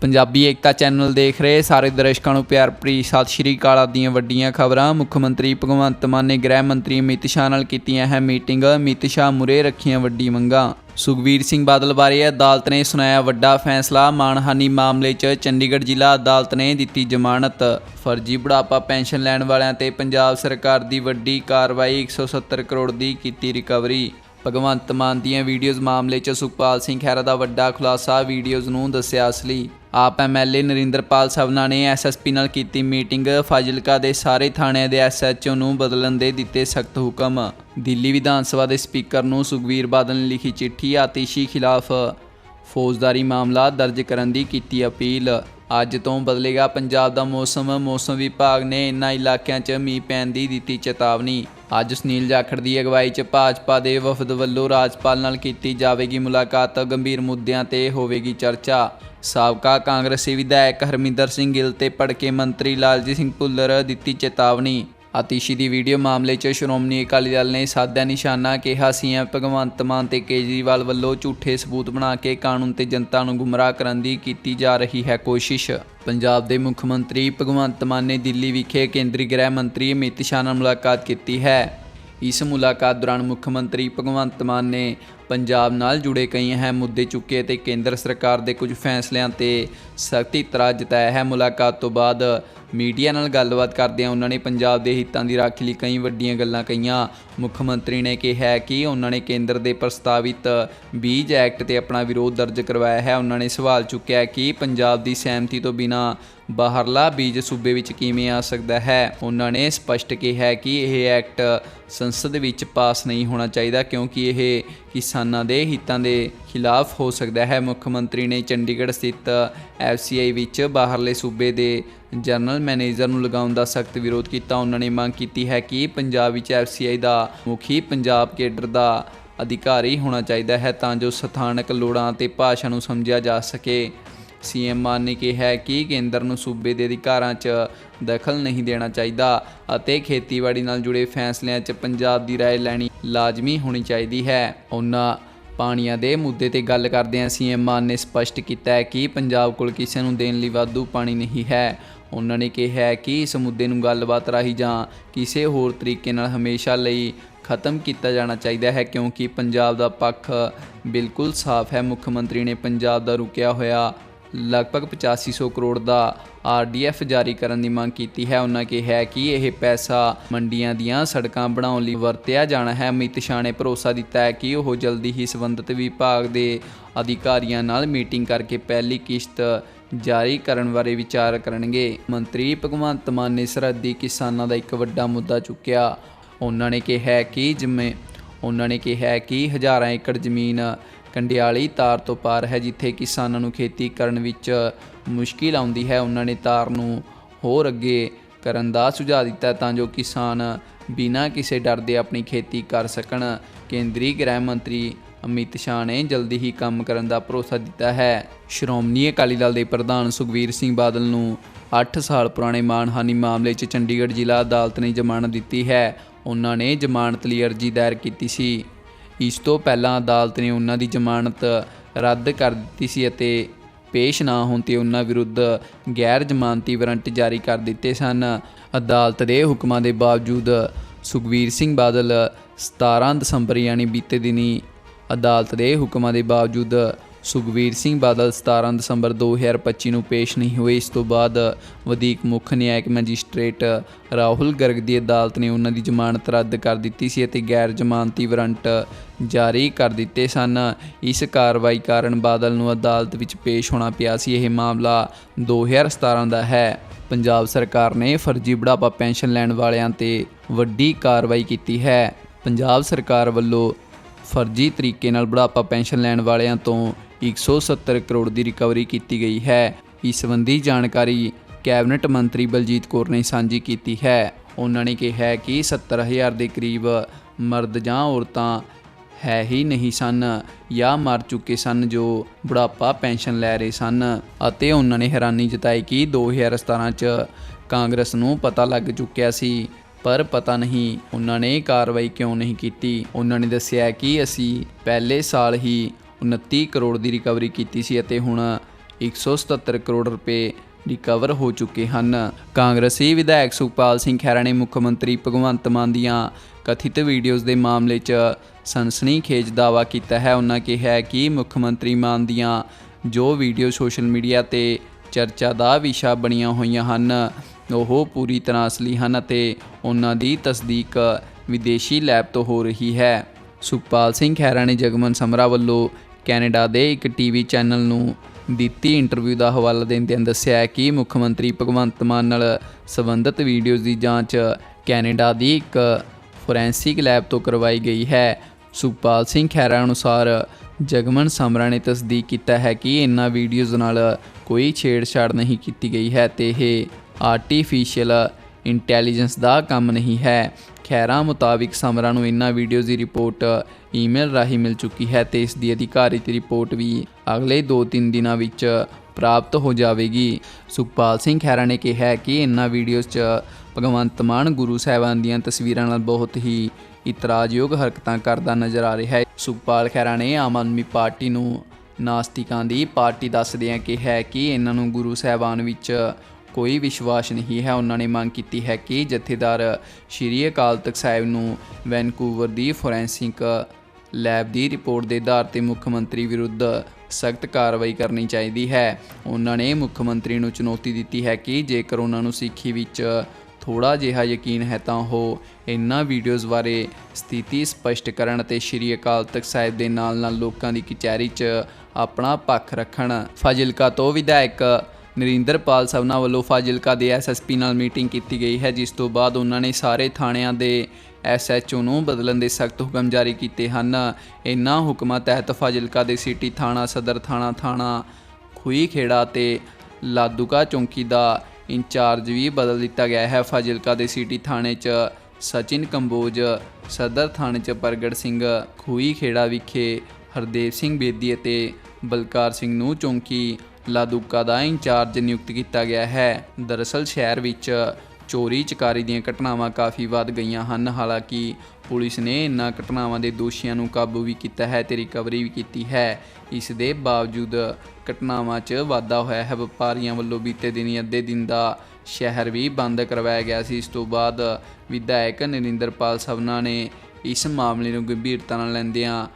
ਪੰਜਾਬੀ ਏਕਤਾ channel ਦੇਖ ਰਹੇ ਸਾਰੇ ਦਰਸ਼ਕਾਂ ਨੂੰ ਪਿਆਰ ਭਰੀ ਸਤਿ ਸ਼੍ਰੀ ਅਕਾਲ। ਆਪ ਦੀਆਂ ਵੱਡੀਆਂ ਖਬਰਾਂ, ਮੁੱਖ ਮੰਤਰੀ ਭਗਵੰਤ ਮਾਨ ਨੇ ਗ੍ਰਹਿ ਮੰਤਰੀ ਅਮਿਤ ਸ਼ਾਹ ਨਾਲ ਕੀਤੀਆਂ ਹੈ ਮੀਟਿੰਗ। ਅਮਿਤ ਸ਼ਾਹ ਮੁਰੇ ਰੱਖੀਆਂ ਵੱਡੀ ਮੰਗਾਂ। ਸੁਖਬੀਰ ਸਿੰਘ ਬਾਦਲ ਬਾਰੇ ਅਦਾਲਤ ਨੇ ਸੁਣਾਇਆ ਵੱਡਾ ਫੈਸਲਾ, ਮਾਨਹਾਨੀ ਮਾਮਲੇ 'ਚ ਚੰਡੀਗੜ੍ਹ ਜ਼ਿਲ੍ਹਾ ਅਦਾਲਤ ਨੇ ਦਿੱਤੀ ਜ਼ਮਾਨਤ। ਫਰਜ਼ੀ ਬੁਢਾਪਾ ਪੈਨਸ਼ਨ ਲੈਣ ਵਾਲਿਆਂ ਤੇ ਪੰਜਾਬ ਸਰਕਾਰ ਦੀ ਵੱਡੀ ਕਾਰਵਾਈ 170 ਕਰੋੜ ਦੀ ਕੀਤੀ ਰਿਕਵਰੀ। ਭਗਵੰਤ ਮਾਨ ਦੀਆਂ ਵੀਡੀਓਜ਼ ਮਾਮਲੇ 'ਚ ਸੁਖਪਾਲ ਸਿੰਘ ਖਹਿਰਾ ਦਾ ਵੱਡਾ ਖੁਲਾਸਾ ਵੀਡੀਓਜ਼ ਨੂੰ ਦੱਸਿਆ ਅਸਲੀ ਆਪ ਐਮਐਲਏ ਨਰਿੰਦਰਪਾਲ ਸਵਨਾ ਨੇ ਐਸਐਸਪੀ ਨਾਲ ਕੀਤੀ ਮੀਟਿੰਗ ਫਾਜ਼ਿਲਕਾ ਦੇ ਸਾਰੇ ਥਾਣਿਆਂ ਦੇ ਐਸਐਚਓ ਨੂੰ ਬਦਲਣ ਦੇ ਦਿੱਤੇ ਸਖਤ ਹੁਕਮ। ਦਿੱਲੀ ਵਿਧਾਨ ਸਭਾ ਦੇ ਸਪੀਕਰ ਨੂੰ ਸੁਖਬੀਰ ਬਾਦਲ ਨੇ ਲਿਖੀ ਚਿੱਠੀ ਆਤਿਸ਼ੀ ਖਿਲਾਫ ਫੌਜਦਾਰੀ ਮਾਮਲਾ ਦਰਜ ਕਰਨ ਦੀ ਕੀਤੀ ਅਪੀਲ। ਅੱਜ ਤੋਂ ਬਦਲੇਗਾ ਪੰਜਾਬ ਦਾ ਮੌਸਮ। ਮੌਸਮ ਵਿਭਾਗ ਨੇ ਇਨ੍ਹਾਂ ਇਲਾਕਿਆਂ 'ਚ ਮੀਂਹ ਪੈਣ ਦੀ ਦਿੱਤੀ ਚੇਤਾਵਨੀ। ਅੱਜ ਸੁਨੀਲ ਜਾਖੜ ਦੀ ਅਗਵਾਈ 'ਚ ਭਾਜਪਾ ਦੇ ਵਫਦ ਵੱਲੋਂ ਰਾਜਪਾਲ ਨਾਲ ਕੀਤੀ ਜਾਵੇਗੀ ਮੁਲਾਕਾਤ, ਗੰਭੀਰ ਮੁੱਦਿਆਂ ਤੇ ਹੋਵੇਗੀ ਚਰਚਾ। ਸਾਬਕਾ ਕਾਂਗਰਸੀ ਵਿਧਾਇਕ ਹਰਮਿੰਦਰ ਸਿੰਘ ਗਿੱਲ ਤੇ ਭੜਕੇ ਮੰਤਰੀ ਲਾਲਜੀਤ ਸਿੰਘ ਭੁੱਲਰ ਦਿੱਤੀ ਚੇਤਾਵਨੀ। ਆਤਿਸ਼ੀ ਦੀ ਵੀਡੀਓ ਮਾਮਲੇ 'ਚ ਸ਼੍ਰੋਮਣੀ ਅਕਾਲੀ ਦਲ ਨੇ ਸਾਦਾ ਨਿਸ਼ਾਨਾ ਕਿਹਾ ਸੀਐਮ ਭਗਵੰਤ ਮਾਨ ਤੇ ਕੇਜਰੀਵਾਲ ਵੱਲੋਂ ਝੂਠੇ ਸਬੂਤ ਬਣਾ ਕੇ ਕਾਨੂੰਨ ਤੇ ਜਨਤਾ ਨੂੰ ਗੁੰਮਰਾਹ ਕਰਨ ਦੀ ਕੀਤੀ ਜਾ ਰਹੀ ਹੈ ਕੋਸ਼ਿਸ਼। ਪੰਜਾਬ ਦੇ ਮੁੱਖ ਮੰਤਰੀ ਭਗਵੰਤ ਮਾਨ ਨੇ ਦਿੱਲੀ ਵਿਖੇ ਕੇਂਦਰੀ ਗ੍ਰਹਿ ਮੰਤਰੀ ਅਮਿਤ ਸ਼ਾਹ ਨਾਲ ਮੁਲਾਕਾਤ ਕੀਤੀ ਹੈ। ਇਸ ਮੁਲਾਕਾਤ ਦੌਰਾਨ ਮੁੱਖ ਮੰਤਰੀ ਭਗਵੰਤ ਮਾਨ ਨੇ ਪੰਜਾਬ ਨਾਲ ਜੁੜੇ ਕਈ ਅਹਿਮ ਮੁੱਦੇ ਚੁੱਕੇ ਤੇ ਕੇਂਦਰ ਸਰਕਾਰ ਦੇ ਕੁਝ ਫੈਸਲਿਆਂ ਤੇ ਸਖਤੀ ਇਤਰਾਜ਼ ਜਤਾਇਆ ਹੈ। ਮੁਲਾਕਾਤ ਤੋਂ ਬਾਅਦ ਮੀਡੀਆ ਨਾਲ ਗੱਲਬਾਤ ਕਰਦਿਆਂ ਉਹਨਾਂ ਨੇ ਪੰਜਾਬ ਦੇ ਹਿੱਤਾਂ ਦੀ ਰਾਖੀ ਲਈ ਕਈ ਵੱਡੀਆਂ ਗੱਲਾਂ ਕਹੀਆਂ। ਮੁੱਖ ਮੰਤਰੀ ਨੇ ਕਿਹਾ ਕਿ ਉਹਨਾਂ ਨੇ ਕੇਂਦਰ ਦੇ ਪ੍ਰਸਤਾਵਿਤ ਬੀਜ ਐਕਟ ਤੇ ਆਪਣਾ ਵਿਰੋਧ ਦਰਜ ਕਰਵਾਇਆ ਹੈ। ਉਹਨਾਂ ਨੇ ਸਵਾਲ ਚੁੱਕਿਆ ਕਿ ਪੰਜਾਬ ਦੀ ਸਹਿਮਤੀ ਤੋਂ ਬਿਨਾਂ ਬਾਹਰਲਾ ਬੀਜ ਸੂਬੇ ਵਿੱਚ ਕਿਵੇਂ ਆ ਸਕਦਾ ਹੈ? ਉਹਨਾਂ ਨੇ ਸਪਸ਼ਟ ਕਿਹਾ ਕਿ ਇਹ ਐਕਟ ਸੰਸਦ ਵਿੱਚ ਪਾਸ ਨਹੀਂ ਹੋਣਾ ਚਾਹੀਦਾ ਕਿਉਂਕਿ ਇਹ ਕਿਸਾਨਾਂ ਦੇ ਹਿੱਤਾਂ ਦੇ ਖਿਲਾਫ ਹੋ ਸਕਦਾ ਹੈ। ਮੁੱਖ ਮੰਤਰੀ ਨੇ ਚੰਡੀਗੜ੍ਹ ਸਥਿਤ ਐਫਸੀਆਈ ਵਿੱਚ ਬਾਹਰਲੇ ਸੂਬੇ ਦੇ ਜਨਰਲ ਮੈਨੇਜਰ ਨੂੰ ਲਗਾਉਣ ਦਾ ਸਖਤ ਵਿਰੋਧ ਕੀਤਾ। ਉਹਨਾਂ ਨੇ ਮੰਗ ਕੀਤੀ ਹੈ ਕਿ ਪੰਜਾਬ ਵਿੱਚ ਐਫਸੀਆਈ ਦਾ ਮੁਖੀ ਪੰਜਾਬ ਕੇਡਰ ਦਾ ਅਧਿਕਾਰੀ ਹੋਣਾ ਚਾਹੀਦਾ ਹੈ ਤਾਂ ਜੋ ਸਥਾਨਕ ਲੋੜਾਂ ਤੇ ਭਾਸ਼ਾ ਨੂੰ ਸਮਝਿਆ ਜਾ ਸਕੇ ਸੀਐਮ ਮਾਨ ਨੇ ਕਿਹਾ ਕਿ ਕੇਂਦਰ ਨੂੰ ਸੂਬੇ ਦੇ ਅਧਿਕਾਰਾਂ 'ਚ ਦਖਲ ਨਹੀਂ ਦੇਣਾ ਚਾਹੀਦਾ ਅਤੇ ਖੇਤੀਬਾੜੀ ਨਾਲ ਜੁੜੇ ਫੈਸਲਿਆਂ 'ਚ ਪੰਜਾਬ ਦੀ رائے ਲੈਣੀ ਲਾਜ਼ਮੀ ਹੋਣੀ ਚਾਹੀਦੀ ਹੈ ਉਹਨਾਂ ਪਾਣੀਆਂ ਦੇ ਮੁੱਦੇ ਤੇ ਗੱਲ ਕਰਦਿਆਂ ਸੀਐਮ ਮਾਨ ਨੇ ਸਪਸ਼ਟ ਕੀਤਾ ਹੈ ਕਿ ਪੰਜਾਬ ਕੋਲ ਕਿਸੇ ਨੂੰ ਦੇਣ ਲਈ ਵਾਧੂ ਪਾਣੀ ਨਹੀਂ ਹੈ। ਉਹਨਾਂ ਨੇ ਕਿਹਾ ਕਿ ਇਸ ਮੁੱਦੇ ਨੂੰ ਗੱਲਬਾਤ ਰਾਹੀਂ ਜਾਂ ਕਿਸੇ ਹੋਰ ਤਰੀਕੇ ਨਾਲ ਹਮੇਸ਼ਾ ਲਈ ਖਤਮ ਕੀਤਾ ਜਾਣਾ ਚਾਹੀਦਾ ਹੈ, ਕਿਉਂਕਿ ਪੰਜਾਬ ਦਾ ਪੱਖ ਬਿਲਕੁਲ ਸਾਫ਼ ਹੈ। ਮੁੱਖ ਮੰਤਰੀ ਨੇ ਪੰਜਾਬ ਦਾ ਰੁਕਿਆ ਹੋਇਆ ਲਗਭਗ 8500 ਕਰੋੜ ਦਾ ਆਰਡੀਐਫ ਜਾਰੀ ਕਰਨ ਦੀ ਮੰਗ ਕੀਤੀ ਹੈ। ਉਹਨਾਂ ਕਿਹਾ ਕਿ ਇਹ ਪੈਸਾ ਮੰਡੀਆਂ ਦੀਆਂ ਸੜਕਾਂ ਬਣਾਉਣ ਲਈ ਵਰਤਿਆ ਜਾਣਾ ਹੈ। ਅਮਿਤ ਸ਼ਾਹ ਨੇ ਭਰੋਸਾ ਦਿੱਤਾ ਹੈ ਕਿ ਉਹ ਜਲਦੀ ਹੀ ਸੰਬੰਧਿਤ ਵਿਭਾਗ ਦੇ ਅਧਿਕਾਰੀਆਂ ਨਾਲ ਮੀਟਿੰਗ ਕਰਕੇ ਪਹਿਲੀ ਕਿਸ਼ਤ ਜਾਰੀ ਕਰਨ ਬਾਰੇ ਵਿਚਾਰ ਕਰਨਗੇ। ਮੰਤਰੀ ਭਗਵੰਤ ਮਾਨ ਨੇ ਸਰਹੱਦੀ ਕਿਸਾਨਾਂ ਦਾ ਇੱਕ ਵੱਡਾ ਮੁੱਦਾ ਚੁੱਕਿਆ। ਉਹਨਾਂ ਨੇ ਕਿਹਾ ਕਿ ਜਿਵੇਂ ਉਹਨਾਂ ਨੇ ਕਿਹਾ ਕਿ ਹਜ਼ਾਰਾਂ ਏਕੜ ਜ਼ਮੀਨ ਕੰਡਿਆਲੀ ਤਾਰ ਤੋਂ ਪਾਰ ਹੈ, ਜਿੱਥੇ ਕਿਸਾਨਾਂ ਨੂੰ ਖੇਤੀ ਕਰਨ ਵਿੱਚ ਮੁਸ਼ਕਿਲ ਆਉਂਦੀ ਹੈ। ਉਹਨਾਂ ਨੇ ਤਾਰ ਨੂੰ ਹੋਰ ਅੱਗੇ ਕਰਨ ਦਾ ਸੁਝਾਅ ਦਿੱਤਾ ਤਾਂ ਜੋ ਕਿਸਾਨ ਬਿਨਾਂ ਕਿਸੇ ਡਰ ਦੇ ਆਪਣੀ ਖੇਤੀ ਕਰ ਸਕਣ। ਕੇਂਦਰੀ ਗ੍ਰਹਿ ਮੰਤਰੀ ਅਮਿਤ ਸ਼ਾਹ ਨੇ ਜਲਦੀ ਹੀ ਕੰਮ ਕਰਨ ਦਾ ਭਰੋਸਾ ਦਿੱਤਾ ਹੈ। ਸ਼੍ਰੋਮਣੀ ਅਕਾਲੀ ਦਲ ਦੇ ਪ੍ਰਧਾਨ ਸੁਖਵੀਰ ਸਿੰਘ ਬਾਦਲ ਨੂੰ 8 ਸਾਲ ਪੁਰਾਣੇ ਮਾਨਹਾਨੀ ਮਾਮਲੇ 'ਚ ਚੰਡੀਗੜ੍ਹ ਜ਼ਿਲ੍ਹਾ ਅਦਾਲਤ ਨੇ ਜ਼ਮਾਨਤ ਦਿੱਤੀ ਹੈ। ਉਹਨਾਂ ਨੇ ਜ਼ਮਾਨਤ ਲਈ ਅਰਜ਼ੀ ਦਾਇਰ ਕੀਤੀ ਸੀ। ਇਸ ਤੋਂ ਪਹਿਲਾਂ ਅਦਾਲਤ ਨੇ ਉਹਨਾਂ ਦੀ ਜ਼ਮਾਨਤ ਰੱਦ ਕਰ ਦਿੱਤੀ ਸੀ ਅਤੇ ਪੇਸ਼ ਨਾ ਹੋਣ ਤੇ ਉਹਨਾਂ ਵਿਰੁੱਧ ਗੈਰ ਜ਼ਮਾਨਤੀ ਵਾਰੰਟ ਜਾਰੀ ਕਰ ਦਿੱਤੇ ਸਨ। ਅਦਾਲਤ ਦੇ ਹੁਕਮਾਂ ਦੇ ਬਾਵਜੂਦ ਸੁਖਵੀਰ ਸਿੰਘ ਬਾਦਲ 17 ਦਸੰਬਰ ਯਾਨੀ ਬੀਤੇ ਦਿਨੀ ਅਦਾਲਤ ਦੇ ਹੁਕਮਾਂ ਦੇ ਬਾਵਜੂਦ ਸੁਖਵੀਰ ਸਿੰਘ ਬਾਦਲ 17 ਦਸੰਬਰ 2025 ਨੂੰ ਪੇਸ਼ ਨਹੀਂ ਹੋਏ। ਇਸ ਤੋਂ ਬਾਅਦ ਵਧੀਕ ਮੁੱਖ ਨਿਆਇਕ ਮੈਜਿਸਟ੍ਰੇਟ ਰਾਹੁਲ ਗਰਗ ਦੀ ਅਦਾਲਤ ਨੇ ਉਹਨਾਂ ਦੀ ਜ਼ਮਾਨਤ ਰੱਦ ਕਰ ਦਿੱਤੀ ਸੀ ਅਤੇ ਗੈਰ ਜ਼ਮਾਨਤੀ ਵਾਰੰਟ ਜਾਰੀ ਕਰ ਦਿੱਤੇ ਸਨ। ਇਸ ਕਾਰਵਾਈ ਕਾਰਨ ਬਾਦਲ ਨੂੰ ਅਦਾਲਤ ਵਿੱਚ ਪੇਸ਼ ਹੋਣਾ ਪਿਆ ਸੀ। ਇਹ ਮਾਮਲਾ 2017 ਦਾ ਹੈ। ਪੰਜਾਬ ਸਰਕਾਰ ਨੇ ਫਰਜ਼ੀ ਬੁਢਾਪਾ ਪੈਨਸ਼ਨ ਲੈਣ ਵਾਲਿਆਂ ਤੇ ਵੱਡੀ ਕਾਰਵਾਈ ਕੀਤੀ ਹੈ। ਪੰਜਾਬ ਸਰਕਾਰ ਵੱਲੋਂ ਫਰਜ਼ੀ ਤਰੀਕੇ ਨਾਲ ਬੁਢਾਪਾ ਪੈਨਸ਼ਨ ਲੈਣ ਵਾਲਿਆਂ ਤੋਂ 170 ਕਰੋੜ ਦੀ ਰਿਕਵਰੀ ਕੀਤੀ ਗਈ ਹੈ। ਇਸ ਸੰਬੰਧੀ ਜਾਣਕਾਰੀ ਕੈਬਨਿਟ ਮੰਤਰੀ ਬਲਜੀਤ ਕੌਰ ਨੇ ਸਾਂਝੀ ਕੀਤੀ ਹੈ। ਉਹਨਾਂ ਨੇ ਕਿਹਾ ਕਿ 70000 ਦੇ ਕਰੀਬ ਮਰਦ ਜਾਂ ਔਰਤਾਂ ਹੈ ਹੀ ਨਹੀਂ ਸਨ ਜਾਂ ਮਰ ਚੁੱਕੇ ਸਨ ਜੋ ਬੁਢਾਪਾ ਪੈਨਸ਼ਨ ਲੈ ਰਹੇ ਸਨ ਅਤੇ ਉਹਨਾਂ ਨੇ ਹੈਰਾਨੀ ਜਤਾਈ ਕਿ 2017 ਚ ਕਾਂਗਰਸ ਨੂੰ ਪਤਾ ਲੱਗ ਚੁੱਕਿਆ ਸੀ, ਪਰ ਪਤਾ ਨਹੀਂ ਉਹਨਾਂ ਨੇ ਕਾਰਵਾਈ ਕਿਉਂ ਨਹੀਂ ਕੀਤੀ। ਉਹਨਾਂ ਨੇ ਦੱਸਿਆ ਕਿ ਅਸੀਂ ਪਹਿਲੇ ਸਾਲ ਹੀ 29 ਕਰੋੜ ਦੀ ਰਿਕਵਰੀ ਕੀਤੀ ਸੀ ਅਤੇ ਹੁਣ 177 ਕਰੋੜ ਰੁਪਏ ਰਿਕਵਰ ਹੋ ਚੁੱਕੇ ਹਨ। ਕਾਂਗਰਸੀ ਵਿਧਾਇਕ ਸੁਖਪਾਲ ਸਿੰਘ ਖਹਿਰਾ ਨੇ ਮੁੱਖ ਮੰਤਰੀ ਭਗਵੰਤ ਮਾਨ ਦੀਆਂ ਕਥਿਤ ਵੀਡੀਓਜ਼ ਦੇ ਮਾਮਲੇ 'ਚ ਸਨਸਨੀਖੇਜ ਦਾਅਵਾ ਕੀਤਾ ਹੈ। ਉਹਨਾਂ ਕਿਹਾ ਕਿ ਮੁੱਖ ਮੰਤਰੀ ਮਾਨ ਦੀਆਂ ਜੋ ਵੀਡੀਓ ਸੋਸ਼ਲ ਮੀਡੀਆ ਤੇ ਚਰਚਾ ਦਾ ਵਿਸ਼ਾ ਬਣੀਆਂ ਹੋਈਆਂ ਹਨ, ਉਹ ਪੂਰੀ ਤਰ੍ਹਾਂ ਅਸਲੀ ਹਨ ਅਤੇ ਉਹਨਾਂ ਦੀ ਤਸਦੀਕ ਵਿਦੇਸ਼ੀ ਲੈਬ ਤੋਂ ਹੋ ਰਹੀ ਹੈ। ਸੁਖਪਾਲ ਸਿੰਘ ਖਹਿਰਾ ਨੇ ਜਗਮਨ ਸਮਰਾ ਵੱਲੋਂ ਕੈਨੇਡਾ ਦੇ ਇੱਕ ਟੀਵੀ ਚੈਨਲ ਨੂੰ ਦਿੱਤੀ ਇੰਟਰਵਿਊ ਦਾ ਹਵਾਲਾ ਦਿੰਦਿਆਂ ਦੱਸਿਆ ਕਿ ਮੁੱਖ ਮੰਤਰੀ ਭਗਵੰਤ ਮਾਨ ਨਾਲ ਸੰਬੰਧਿਤ ਵੀਡੀਓਜ਼ ਦੀ ਜਾਂਚ ਕੈਨੇਡਾ ਦੀ ਇੱਕ ਫੋਰੈਂਸਿਕ ਲੈਬ ਤੋਂ ਕਰਵਾਈ ਗਈ ਹੈ। ਸੁਖਪਾਲ ਸਿੰਘ ਖਹਿਰਾ ਅਨੁਸਾਰ ਜਗਮਨ ਸਮਰਾ ਨੇ ਤਸਦੀਕ ਕੀਤਾ ਹੈ ਕਿ ਇਨ੍ਹਾਂ ਵੀਡੀਓਜ਼ ਨਾਲ ਕੋਈ ਛੇੜਛਾੜ ਨਹੀਂ ਕੀਤੀ ਗਈ ਹੈ ਤੇ ਇਹ ਆਰਟੀਫੀਸ਼ੀਅਲ ਇੰਟੈਲੀਜੈਂਸ ਦਾ ਕੰਮ ਨਹੀਂ ਹੈ। ਖੈਰਾ ਮੁਤਾਬਿਕ ਸਮਰਾ ਨੂੰ ਇਨ੍ਹਾਂ ਵੀਡੀਓਜ਼ ਦੀ ਰਿਪੋਰਟ ਈਮੇਲ ਰਾਹੀਂ ਮਿਲ ਚੁੱਕੀ ਹੈ ਤੇ ਇਸ ਦੀ ਅਧਿਕਾਰਿਤ ਰਿਪੋਰਟ ਵੀ ਅਗਲੇ 2-3 ਦਿਨਾਂ ਵਿੱਚ ਪ੍ਰਾਪਤ ਹੋ ਜਾਵੇਗੀ। ਸੁਖਪਾਲ ਸਿੰਘ ਖੈਰਾ ਨੇ ਕਿਹਾ ਕਿ ਇਨ੍ਹਾਂ ਵੀਡੀਓਜ਼ 'ਚ ਭਗਵੰਤ ਮਾਨ ਗੁਰੂ ਸਾਹਿਬਾਨ ਦੀਆਂ ਤਸਵੀਰਾਂ ਨਾਲ ਬਹੁਤ ਹੀ ਇਤਰਾਜ਼ਯੋਗ ਹਰਕਤਾਂ ਕਰਦਾ ਨਜ਼ਰ ਆ ਰਿਹਾ ਹੈ। ਸੁਖਪਾਲ ਖੈਰਾ ਨੇ ਆਮ ਆਦਮੀ ਪਾਰਟੀ ਨੂੰ ਨਾਸਤਿਕਾਂ ਦੀ ਪਾਰਟੀ ਦੱਸਦਿਆਂ ਕਿਹਾ ਕਿ ਇਹਨਾਂ ਨੂੰ ਗੁਰੂ ਸਾਹਿਬਾਨ ਵਿੱਚ ਕੋਈ ਵਿਸ਼ਵਾਸ ਨਹੀਂ ਹੈ। ਉਹਨਾਂ ਨੇ ਮੰਗ ਕੀਤੀ ਹੈ ਕਿ ਜਥੇਦਾਰ ਸ਼੍ਰੀ ਅਕਾਲ ਤਖਤ ਸਾਹਿਬ ਨੂੰ ਵੈਨਕੂਵਰ ਦੀ ਫੋਰੈਂਸਿਕ ਲੈਬ ਦੀ ਰਿਪੋਰਟ ਦੇ ਆਧਾਰ ਤੇ ਮੁੱਖ ਮੰਤਰੀ ਵਿਰੁੱਧ ਸਖਤ ਕਾਰਵਾਈ ਕਰਨੀ ਚਾਹੀਦੀ ਹੈ। ਉਹਨਾਂ ਨੇ ਮੁੱਖ ਮੰਤਰੀ ਨੂੰ ਚੁਣੌਤੀ ਦਿੱਤੀ ਹੈ ਕਿ ਜੇਕਰ ਉਹਨਾਂ ਨੂੰ ਸਿੱਖੀ ਵਿੱਚ ਥੋੜਾ ਜਿਹਾ ਯਕੀਨ ਹੈ ਤਾਂ ਉਹ ਇਨ੍ਹਾਂ ਵੀਡੀਓਜ਼ ਬਾਰੇ ਸਥਿਤੀ ਸਪਸ਼ਟ ਕਰਨ ਅਤੇ ਸ਼੍ਰੀ ਅਕਾਲ ਤਖਤ ਸਾਹਿਬ ਦੇ ਨਾਲ-ਨਾਲ ਲੋਕਾਂ ਦੀ ਕਚਹਿਰੀ 'ਚ ਆਪਣਾ ਪੱਖ ਰੱਖਣ। ਫਾਜ਼ਿਲਕਾ ਤੋਂ ਵਿਧਾਇਕ ਨਰਿੰਦਰਪਾਲ ਸਵਨਾ ਵੱਲੋਂ ਫਾਜ਼ਿਲਕਾ ਦੇ ਐਸਐਸਪੀ ਨਾਲ ਮੀਟਿੰਗ ਕੀਤੀ ਗਈ ਹੈ, ਜਿਸ ਤੋਂ ਬਾਅਦ ਉਹਨਾਂ ਨੇ ਸਾਰੇ ਥਾਣਿਆਂ ਦੇ ਐਸਐਚਓ ਨੂੰ ਬਦਲਣ ਦੇ ਸਖਤ ਹੁਕਮ ਜਾਰੀ ਕੀਤੇ ਹਨ। ਇਨ੍ਹਾਂ ਹੁਕਮਾਂ ਤਹਿਤ ਫਾਜ਼ਿਲਕਾ ਦੇ ਸਿਟੀ ਥਾਣਾ, ਸਦਰ ਥਾਣਾ ਥਾਣਾ ਖੂਈ ਖੇੜਾ ਤੇ ਲਾਦੂਕਾ ਚੌਂਕੀ ਦਾ ਇੰਚਾਰਜ ਵੀ ਬਦਲ ਦਿੱਤਾ ਗਿਆ ਹੈ। ਫਾਜ਼ਿਲਕਾ ਦੇ ਸਿਟੀ ਥਾਣੇ 'ਚ ਸਚਿਨ ਕੰਬੋਜ, ਸਦਰ ਥਾਣੇ 'ਚ ਪ੍ਰਗਟ ਸਿੰਘ ਖੂਈ ਖੇੜਾ ਵਿਖੇ ਹਰਦੇਵ ਸਿੰਘ ਬੇਦੀ ਅਤੇ ਬਲਕਾਰ ਸਿੰਘ ਨੂੰ ਚੌਂਕੀ ਲਾਦੂਕਾ ਦਾ ਇੰਚਾਰਜ ਨਿਯੁਕਤ ਕੀਤਾ ਗਿਆ ਹੈ। ਦਰਅਸਲ, ਸ਼ਹਿਰ ਵਿੱਚ ਚੋਰੀ ਚਕਾਰੀ ਦੀਆਂ ਘਟਨਾਵਾਂ ਕਾਫੀ ਵੱਧ ਗਈਆਂ ਹਨ। ਹਾਲਾਂਕਿ, ਪੁਲਿਸ ਨੇ ਇਨ੍ਹਾਂ ਘਟਨਾਵਾਂ ਦੇ ਦੋਸ਼ੀਆਂ ਨੂੰ ਕਾਬੂ ਵੀ ਕੀਤਾ ਹੈ ਤੇ ਰਿਕਵਰੀ ਵੀ ਕੀਤੀ ਹੈ। ਇਸ ਦੇ ਬਾਵਜੂਦ ਘਟਨਾਵਾਂ 'ਚ ਵਾਧਾ ਹੋਇਆ ਹੈ। ਵਪਾਰੀਆਂ ਵੱਲੋਂ ਬੀਤੇ ਦਿਨੀ ਅੱਧੇ ਦਿਨ ਦਾ ਸ਼ਹਿਰ ਵੀ ਬੰਦ ਕਰਵਾਇਆ ਗਿਆ ਸੀ। ਇਸ ਤੋਂ ਬਾਅਦ ਵਿਧਾਇਕ ਨਰਿੰਦਰਪਾਲ ਸਵਨਾ ਨੇ ਇਸ ਮਾਮਲੇ ਨੂੰ ਗੰਭੀਰਤਾ ਨਾਲ ਲੈਂਦਿਆਂ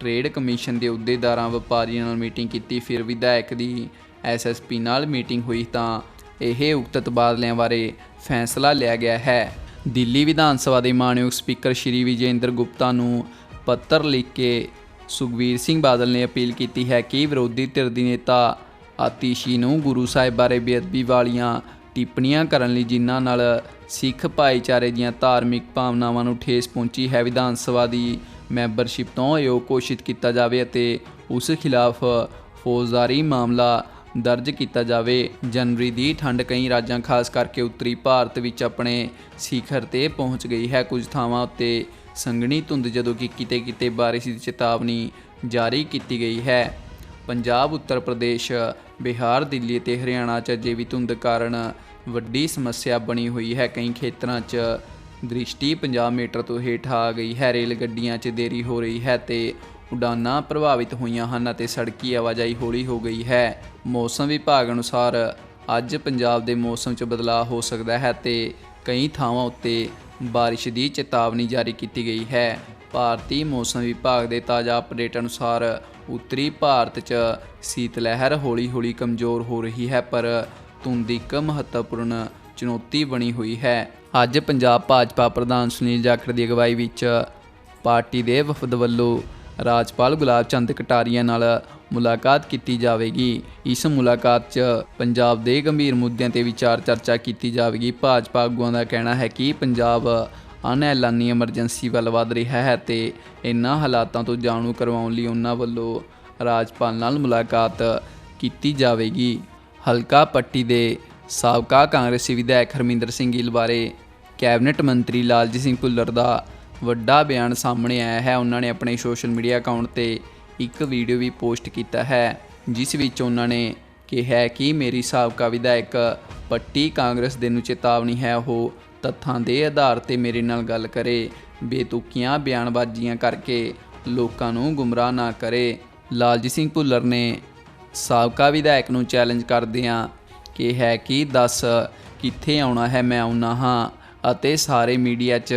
ਟ੍ਰੇਡ ਕਮਿਸ਼ਨ ਦੇ ਅਹੁਦੇਦਾਰਾਂ ਵਪਾਰੀਆਂ ਨਾਲ ਮੀਟਿੰਗ ਕੀਤੀ, ਫਿਰ ਵਿਧਾਇਕ ਦੀ ਐਸਐਸਪੀ ਨਾਲ ਮੀਟਿੰਗ ਹੋਈ ਤਾਂ ਇਹ ਉਕਤ ਤਬਾਦਲਿਆਂ ਬਾਰੇ ਫੈਸਲਾ ਲਿਆ ਗਿਆ ਹੈ। ਦਿੱਲੀ ਵਿਧਾਨ ਸਭਾ ਦੇ ਮਾਨਯੋਗ ਸਪੀਕਰ ਸ਼੍ਰੀ ਵਿਜੇਂਦਰ ਗੁਪਤਾ ਨੂੰ ਪੱਤਰ ਲਿਖ ਕੇ ਸੁਖਬੀਰ ਸਿੰਘ ਬਾਦਲ ਨੇ ਅਪੀਲ ਕੀਤੀ ਹੈ ਕਿ ਵਿਰੋਧੀ ਧਿਰ ਦੇ ਨੇਤਾ ਆਤੀਸ਼ੀ ਨੂੰ ਗੁਰੂ ਸਾਹਿਬ ਬਾਰੇ ਬੇਅਦਬੀ ਵਾਲੀਆਂ ਟਿੱਪਣੀਆਂ ਕਰਨ ਲਈ ਜਿਨ੍ਹਾਂ ਨਾਲ ਸਿੱਖ ਭਾਈਚਾਰੇ ਦੀਆਂ ਧਾਰਮਿਕ ਭਾਵਨਾਵਾਂ ਨੂੰ ਠੇਸ ਪਹੁੰਚੀ ਹੈ, ਵਿਧਾਨ ਸਭਾ ਦੀ ਮੈਂਬਰਸ਼ਿਪ ਤੋਂ ਯੋਗ ਘੋਸ਼ਿਤ ਕੀਤਾ ਜਾਵੇ ਅਤੇ ਉਸ ਖਿਲਾਫ ਫੌਜਦਾਰੀ ਮਾਮਲਾ ਦਰਜ ਕੀਤਾ ਜਾਵੇ। ਜਨਵਰੀ ਦੀ ਠੰਡ ਕਈ ਰਾਜਾਂ, ਖਾਸ ਕਰਕੇ ਉੱਤਰੀ ਭਾਰਤ ਵਿੱਚ ਆਪਣੇ ਸਿਖਰ ਤੇ ਪਹੁੰਚ ਗਈ ਹੈ। ਕੁਝ ਥਾਵਾਂ ਉੱਤੇ ਸੰਘਣੀ ਧੁੰਦ ਜਦੋਂ ਕਿ ਕਿਤੇ ਕਿਤੇ ਬਾਰਿਸ਼ ਦੀ ਚੇਤਾਵਨੀ ਜਾਰੀ ਕੀਤੀ ਗਈ ਹੈ। ਪੰਜਾਬ, ਉੱਤਰ ਪ੍ਰਦੇਸ਼, ਬਿਹਾਰ, ਦਿੱਲੀ ਅਤੇ ਹਰਿਆਣਾ 'ਚ ਅਜੇ ਵੀ ਧੁੰਦ ਕਾਰਨ ਵੱਡੀ ਸਮੱਸਿਆ ਬਣੀ ਹੋਈ ਹੈ। ਕਈ ਖੇਤਰਾਂ 'ਚ ਦ੍ਰਿਸ਼ਟੀ 50 ਮੀਟਰ ਤੋਂ ਹੇਠ ਆ ਗਈ। ਹੈ ਰੇਲ ਗੱਡੀਆਂ 'ਚ ਦੇਰੀ ਹੋ ਰਹੀ ਹੈ ਤੇ ਉਡਾਨਾਂ ਪ੍ਰਭਾਵਿਤ ਹੋਈਆਂ ਹਨ ਅਤੇ ਸੜਕੀ ਆਵਾਜਾਈ ਹੌਲੀ ਹੋ ਗਈ ਹੈ। ਮੌਸਮ ਵਿਭਾਗ ਅਨੁਸਾਰ ਅੱਜ ਪੰਜਾਬ ਦੇ ਮੌਸਮ 'ਚ ਬਦਲਾਅ ਹੋ ਸਕਦਾ ਹੈ ਤੇ ਕਈ ਥਾਵਾਂ ਉੱਤੇ ਬਾਰਿਸ਼ ਦੀ ਚੇਤਾਵਨੀ ਜਾਰੀ ਕੀਤੀ ਗਈ ਹੈ। ਭਾਰਤੀ ਮੌਸਮ ਵਿਭਾਗ ਦੇ ਤਾਜ਼ਾ ਅਪਡੇਟ ਅਨੁਸਾਰ ਉੱਤਰੀ ਭਾਰਤ 'ਚ ਸੀਤ ਲਹਿਰ ਹੌਲੀ-ਹੌਲੀ ਕਮਜ਼ੋਰ ਹੋ ਰਹੀ ਹੈ, ਪਰ ਧੁੰਦ ਇੱਕ ਮਹੱਤਵਪੂਰਨ ਚੁਣੌਤੀ ਬਣੀ ਹੋਈ ਹੈ। ਅੱਜ ਪੰਜਾਬ ਭਾਜਪਾ ਪ੍ਰਧਾਨ ਸੁਨੀਲ ਜਾਖੜ ਦੀ ਅਗਵਾਈ ਵਿੱਚ ਪਾਰਟੀ ਦੇ ਵਫਦ ਵੱਲੋਂ ਰਾਜਪਾਲ ਗੁਲਾਬ ਚੰਦ ਕਟਾਰੀਆ ਨਾਲ ਮੁਲਾਕਾਤ ਕੀਤੀ ਜਾਵੇਗੀ। ਇਸ ਮੁਲਾਕਾਤ 'ਚ ਪੰਜਾਬ ਦੇ ਗੰਭੀਰ ਮੁੱਦਿਆਂ ਤੇ ਵਿਚਾਰ ਚਰਚਾ ਕੀਤੀ ਜਾਵੇਗੀ। ਭਾਜਪਾ ਆਗੂਆਂ ਦਾ ਕਹਿਣਾ ਹੈ ਕਿ ਪੰਜਾਬ ਅਨਐਲਾਨੀ ਐਮਰਜੈਂਸੀ ਵੱਲ ਵਧ ਰਿਹਾ ਹੈ ਤੇ ਇਨ੍ਹਾਂ ਹਾਲਾਤਾਂ ਤੋਂ ਜਾਣੂ ਕਰਵਾਉਣ ਲਈ ਉਹਨਾਂ ਵੱਲੋਂ ਰਾਜਪਾਲ ਨਾਲ ਮੁਲਾਕਾਤ ਕੀਤੀ ਜਾਵੇਗੀ। ਹਲਕਾ ਪੱਟੀ ਦੇ ਸਾਬਕਾ ਕਾਂਗਰਸੀ ਵਿਧਾਇਕ ਹਰਮਿੰਦਰ ਸਿੰਘ ਗਿੱਲ ਬਾਰੇ ਕੈਬਨਿਟ ਮੰਤਰੀ ਲਾਲਜੀਤ ਸਿੰਘ ਭੁੱਲਰ ਦਾ ਵੱਡਾ ਬਿਆਨ ਸਾਹਮਣੇ ਆਇਆ ਹੈ। ਉਹਨਾਂ ਨੇ ਆਪਣੇ ਸੋਸ਼ਲ ਮੀਡੀਆ ਅਕਾਊਂਟ ਤੇ ਇੱਕ ਵੀਡੀਓ ਵੀ ਪੋਸਟ ਕੀਤਾ ਹੈ, ਜਿਸ ਵਿੱਚ ਉਹਨਾਂ ਨੇ ਕਿਹਾ ਕਿ ਮੇਰੀ ਸਾਬਕਾ ਵਿਧਾਇਕ ਪੱਟੀ ਕਾਂਗਰਸ ਦੇ ਨੂੰ ਚੇਤਾਵਨੀ ਹੈ। ਉਹ ਤੱਥਾਂ ਦੇ ਆਧਾਰ ਤੇ ਮੇਰੇ ਨਾਲ ਗੱਲ ਕਰੇ, ਬੇਤੁਕੀਆਂ, ਬਿਆਨਬਾਜ਼ੀਆਂ ਕਰਕੇ ਲੋਕਾਂ ਨੂੰ ਗੁੰਮਰਾਹ ਨਾ ਕਰੇ। ਲਾਲਜੀਤ ਸਿੰਘ ਭੁੱਲਰ ਨੇ ਸਾਬਕਾ ਵਿਧਾਇਕ ਨੂੰ ਚੈਲੰਜ ਕਰਦਿਆਂ ਕਿਹਾ ਕਿ ਦੱਸ ਕਿੱਥੇ ਆਉਣਾ ਹੈ, ਮੈਂ ਆਉਣਾ ਹਾਂ। ਅਤੇ ਸਾਰੇ ਮੀਡੀਆ 'ਚ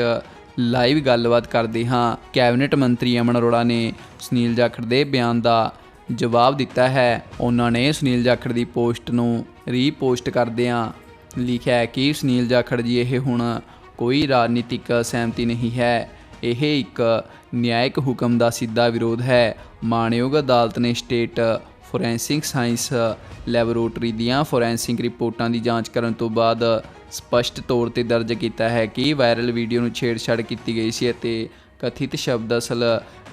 ਲਾਈਵ ਗੱਲਬਾਤ ਕਰਦੇ ਹਾਂ। ਕੈਬਨਿਟ ਮੰਤਰੀ ਅਮਨ ਅਰੋੜਾ ਨੇ ਸੁਨੀਲ ਜਾਖੜ ਦੇ ਬਿਆਨ ਦਾ ਜਵਾਬ ਦਿੱਤਾ ਹੈ। ਉਹਨਾਂ ਨੇ ਸੁਨੀਲ ਜਾਖੜ ਦੀ ਪੋਸਟ ਨੂੰ ਰੀਪੋਸਟ ਕਰਦਿਆਂ ਲਿਖਿਆ ਹੈ ਕਿ ਸੁਨੀਲ ਜਾਖੜ ਜੀ, ਇਹ ਹੁਣ ਕੋਈ ਰਾਜਨੀਤਿਕ ਸਹਿਮਤੀ ਨਹੀਂ ਹੈ। ਇਹ ਇੱਕ ਨਿਆਇਕ ਹੁਕਮ ਦਾ ਸਿੱਧਾ ਵਿਰੋਧ ਹੈ। ਮਾਣਯੋਗ ਅਦਾਲਤ ਨੇ ਸਟੇਟ ਫੋਰੈਂਸਿਕ ਸਾਇੰਸ ਲੈਬੋਰੇਟਰੀ ਦੀਆਂ ਫੋਰੈਂਸਿਕ ਰਿਪੋਰਟਾਂ ਦੀ ਜਾਂਚ ਕਰਨ ਤੋਂ ਬਾਅਦ ਸਪਸ਼ਟ ਤੌਰ ਤੇ ਦਰਜ ਕੀਤਾ ਹੈ ਕਿ ਵਾਇਰਲ ਵੀਡੀਓ ਨੂੰ ਛੇੜਛਾੜ ਕੀਤੀ ਗਈ ਸੀ ਅਤੇ ਕਥਿਤ ਸ਼ਬਦ ਅਸਲ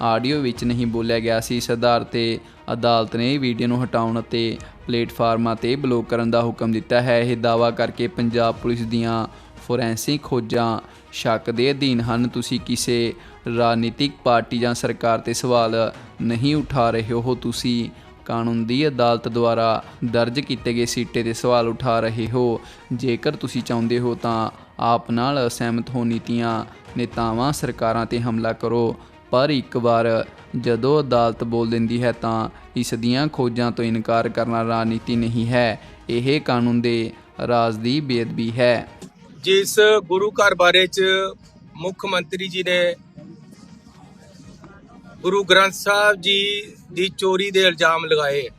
ਆਡੀਓ ਵਿੱਚ ਨਹੀਂ ਬੋਲਿਆ ਗਿਆ ਸੀ। ਇਸ ਆਧਾਰ ਤੇ ਅਦਾਲਤ ਨੇ ਵੀਡੀਓ ਨੂੰ ਹਟਾਉਣ ਅਤੇ ਪਲੇਟਫਾਰਮਾਂ ਤੇ ਬਲੌਕ ਕਰਨ ਦਾ ਹੁਕਮ ਦਿੱਤਾ ਹੈ। ਇਹ ਦਾਅਵਾ ਕਰਕੇ ਪੰਜਾਬ ਪੁਲਿਸ ਦੀਆਂ ਫੋਰੈਂਸਿਕ ਖੋਜਾਂ ਸ਼ੱਕ ਦੇ ਅਧੀਨ ਹਨ। ਤੁਸੀਂ ਕਿਸੇ ਰਾਜਨੀਤਿਕ ਪਾਰਟੀ ਜਾਂ ਸਰਕਾਰ ਤੇ ਸਵਾਲ ਨਹੀਂ ਉਠਾ ਰਹੇ ਹੋ। ਤੁਸੀਂ ਕਾਨੂੰਨ ਦੀ ਅਦਾਲਤ ਦੁਆਰਾ ਦਰਜ ਕੀਤੇ ਗਏ ਸੀਟੇ ਤੇ ਸਵਾਲ ਉਠਾ ਰਹੇ ਹੋ। ਜੇਕਰ ਤੁਸੀਂ ਚਾਹੁੰਦੇ ਹੋ ਤਾਂ ਆਪ ਨਾਲ ਅਸਹਿਮਤ ਹੋ ਨੀਤੀਆਂ, ਨੇਤਾਵਾਂ, ਸਰਕਾਰਾਂ ਤੇ ਹਮਲਾ ਕਰੋ। ਪਰ ਇੱਕ ਵਾਰ ਜਦੋਂ ਅਦਾਲਤ ਬੋਲ ਦਿੰਦੀ ਹੈ ਤਾਂ ਇਸ ਦੀਆਂ ਖੋਜਾਂ ਤੋਂ ਇਨਕਾਰ ਕਰਨਾ ਰਾਜਨੀਤੀ ਨਹੀਂ ਹੈ। ਇਹ ਕਾਨੂੰਨ ਦੇ ਰਾਜ ਦੀ ਬੇਅਦਬੀ ਹੈ। ਜਿਸ ਗੁਰੂ ਘਰ ਬਾਰੇ ਚ ਮੁੱਖ ਮੰਤਰੀ ਜੀ ਨੇ ਗੁਰੂ ਗ੍ਰੰਥ ਸਾਹਿਬ ਜੀ ਦੀ ਚੋਰੀ ਦੇ ਇਲਜ਼ਾਮ ਲਗਾਏ।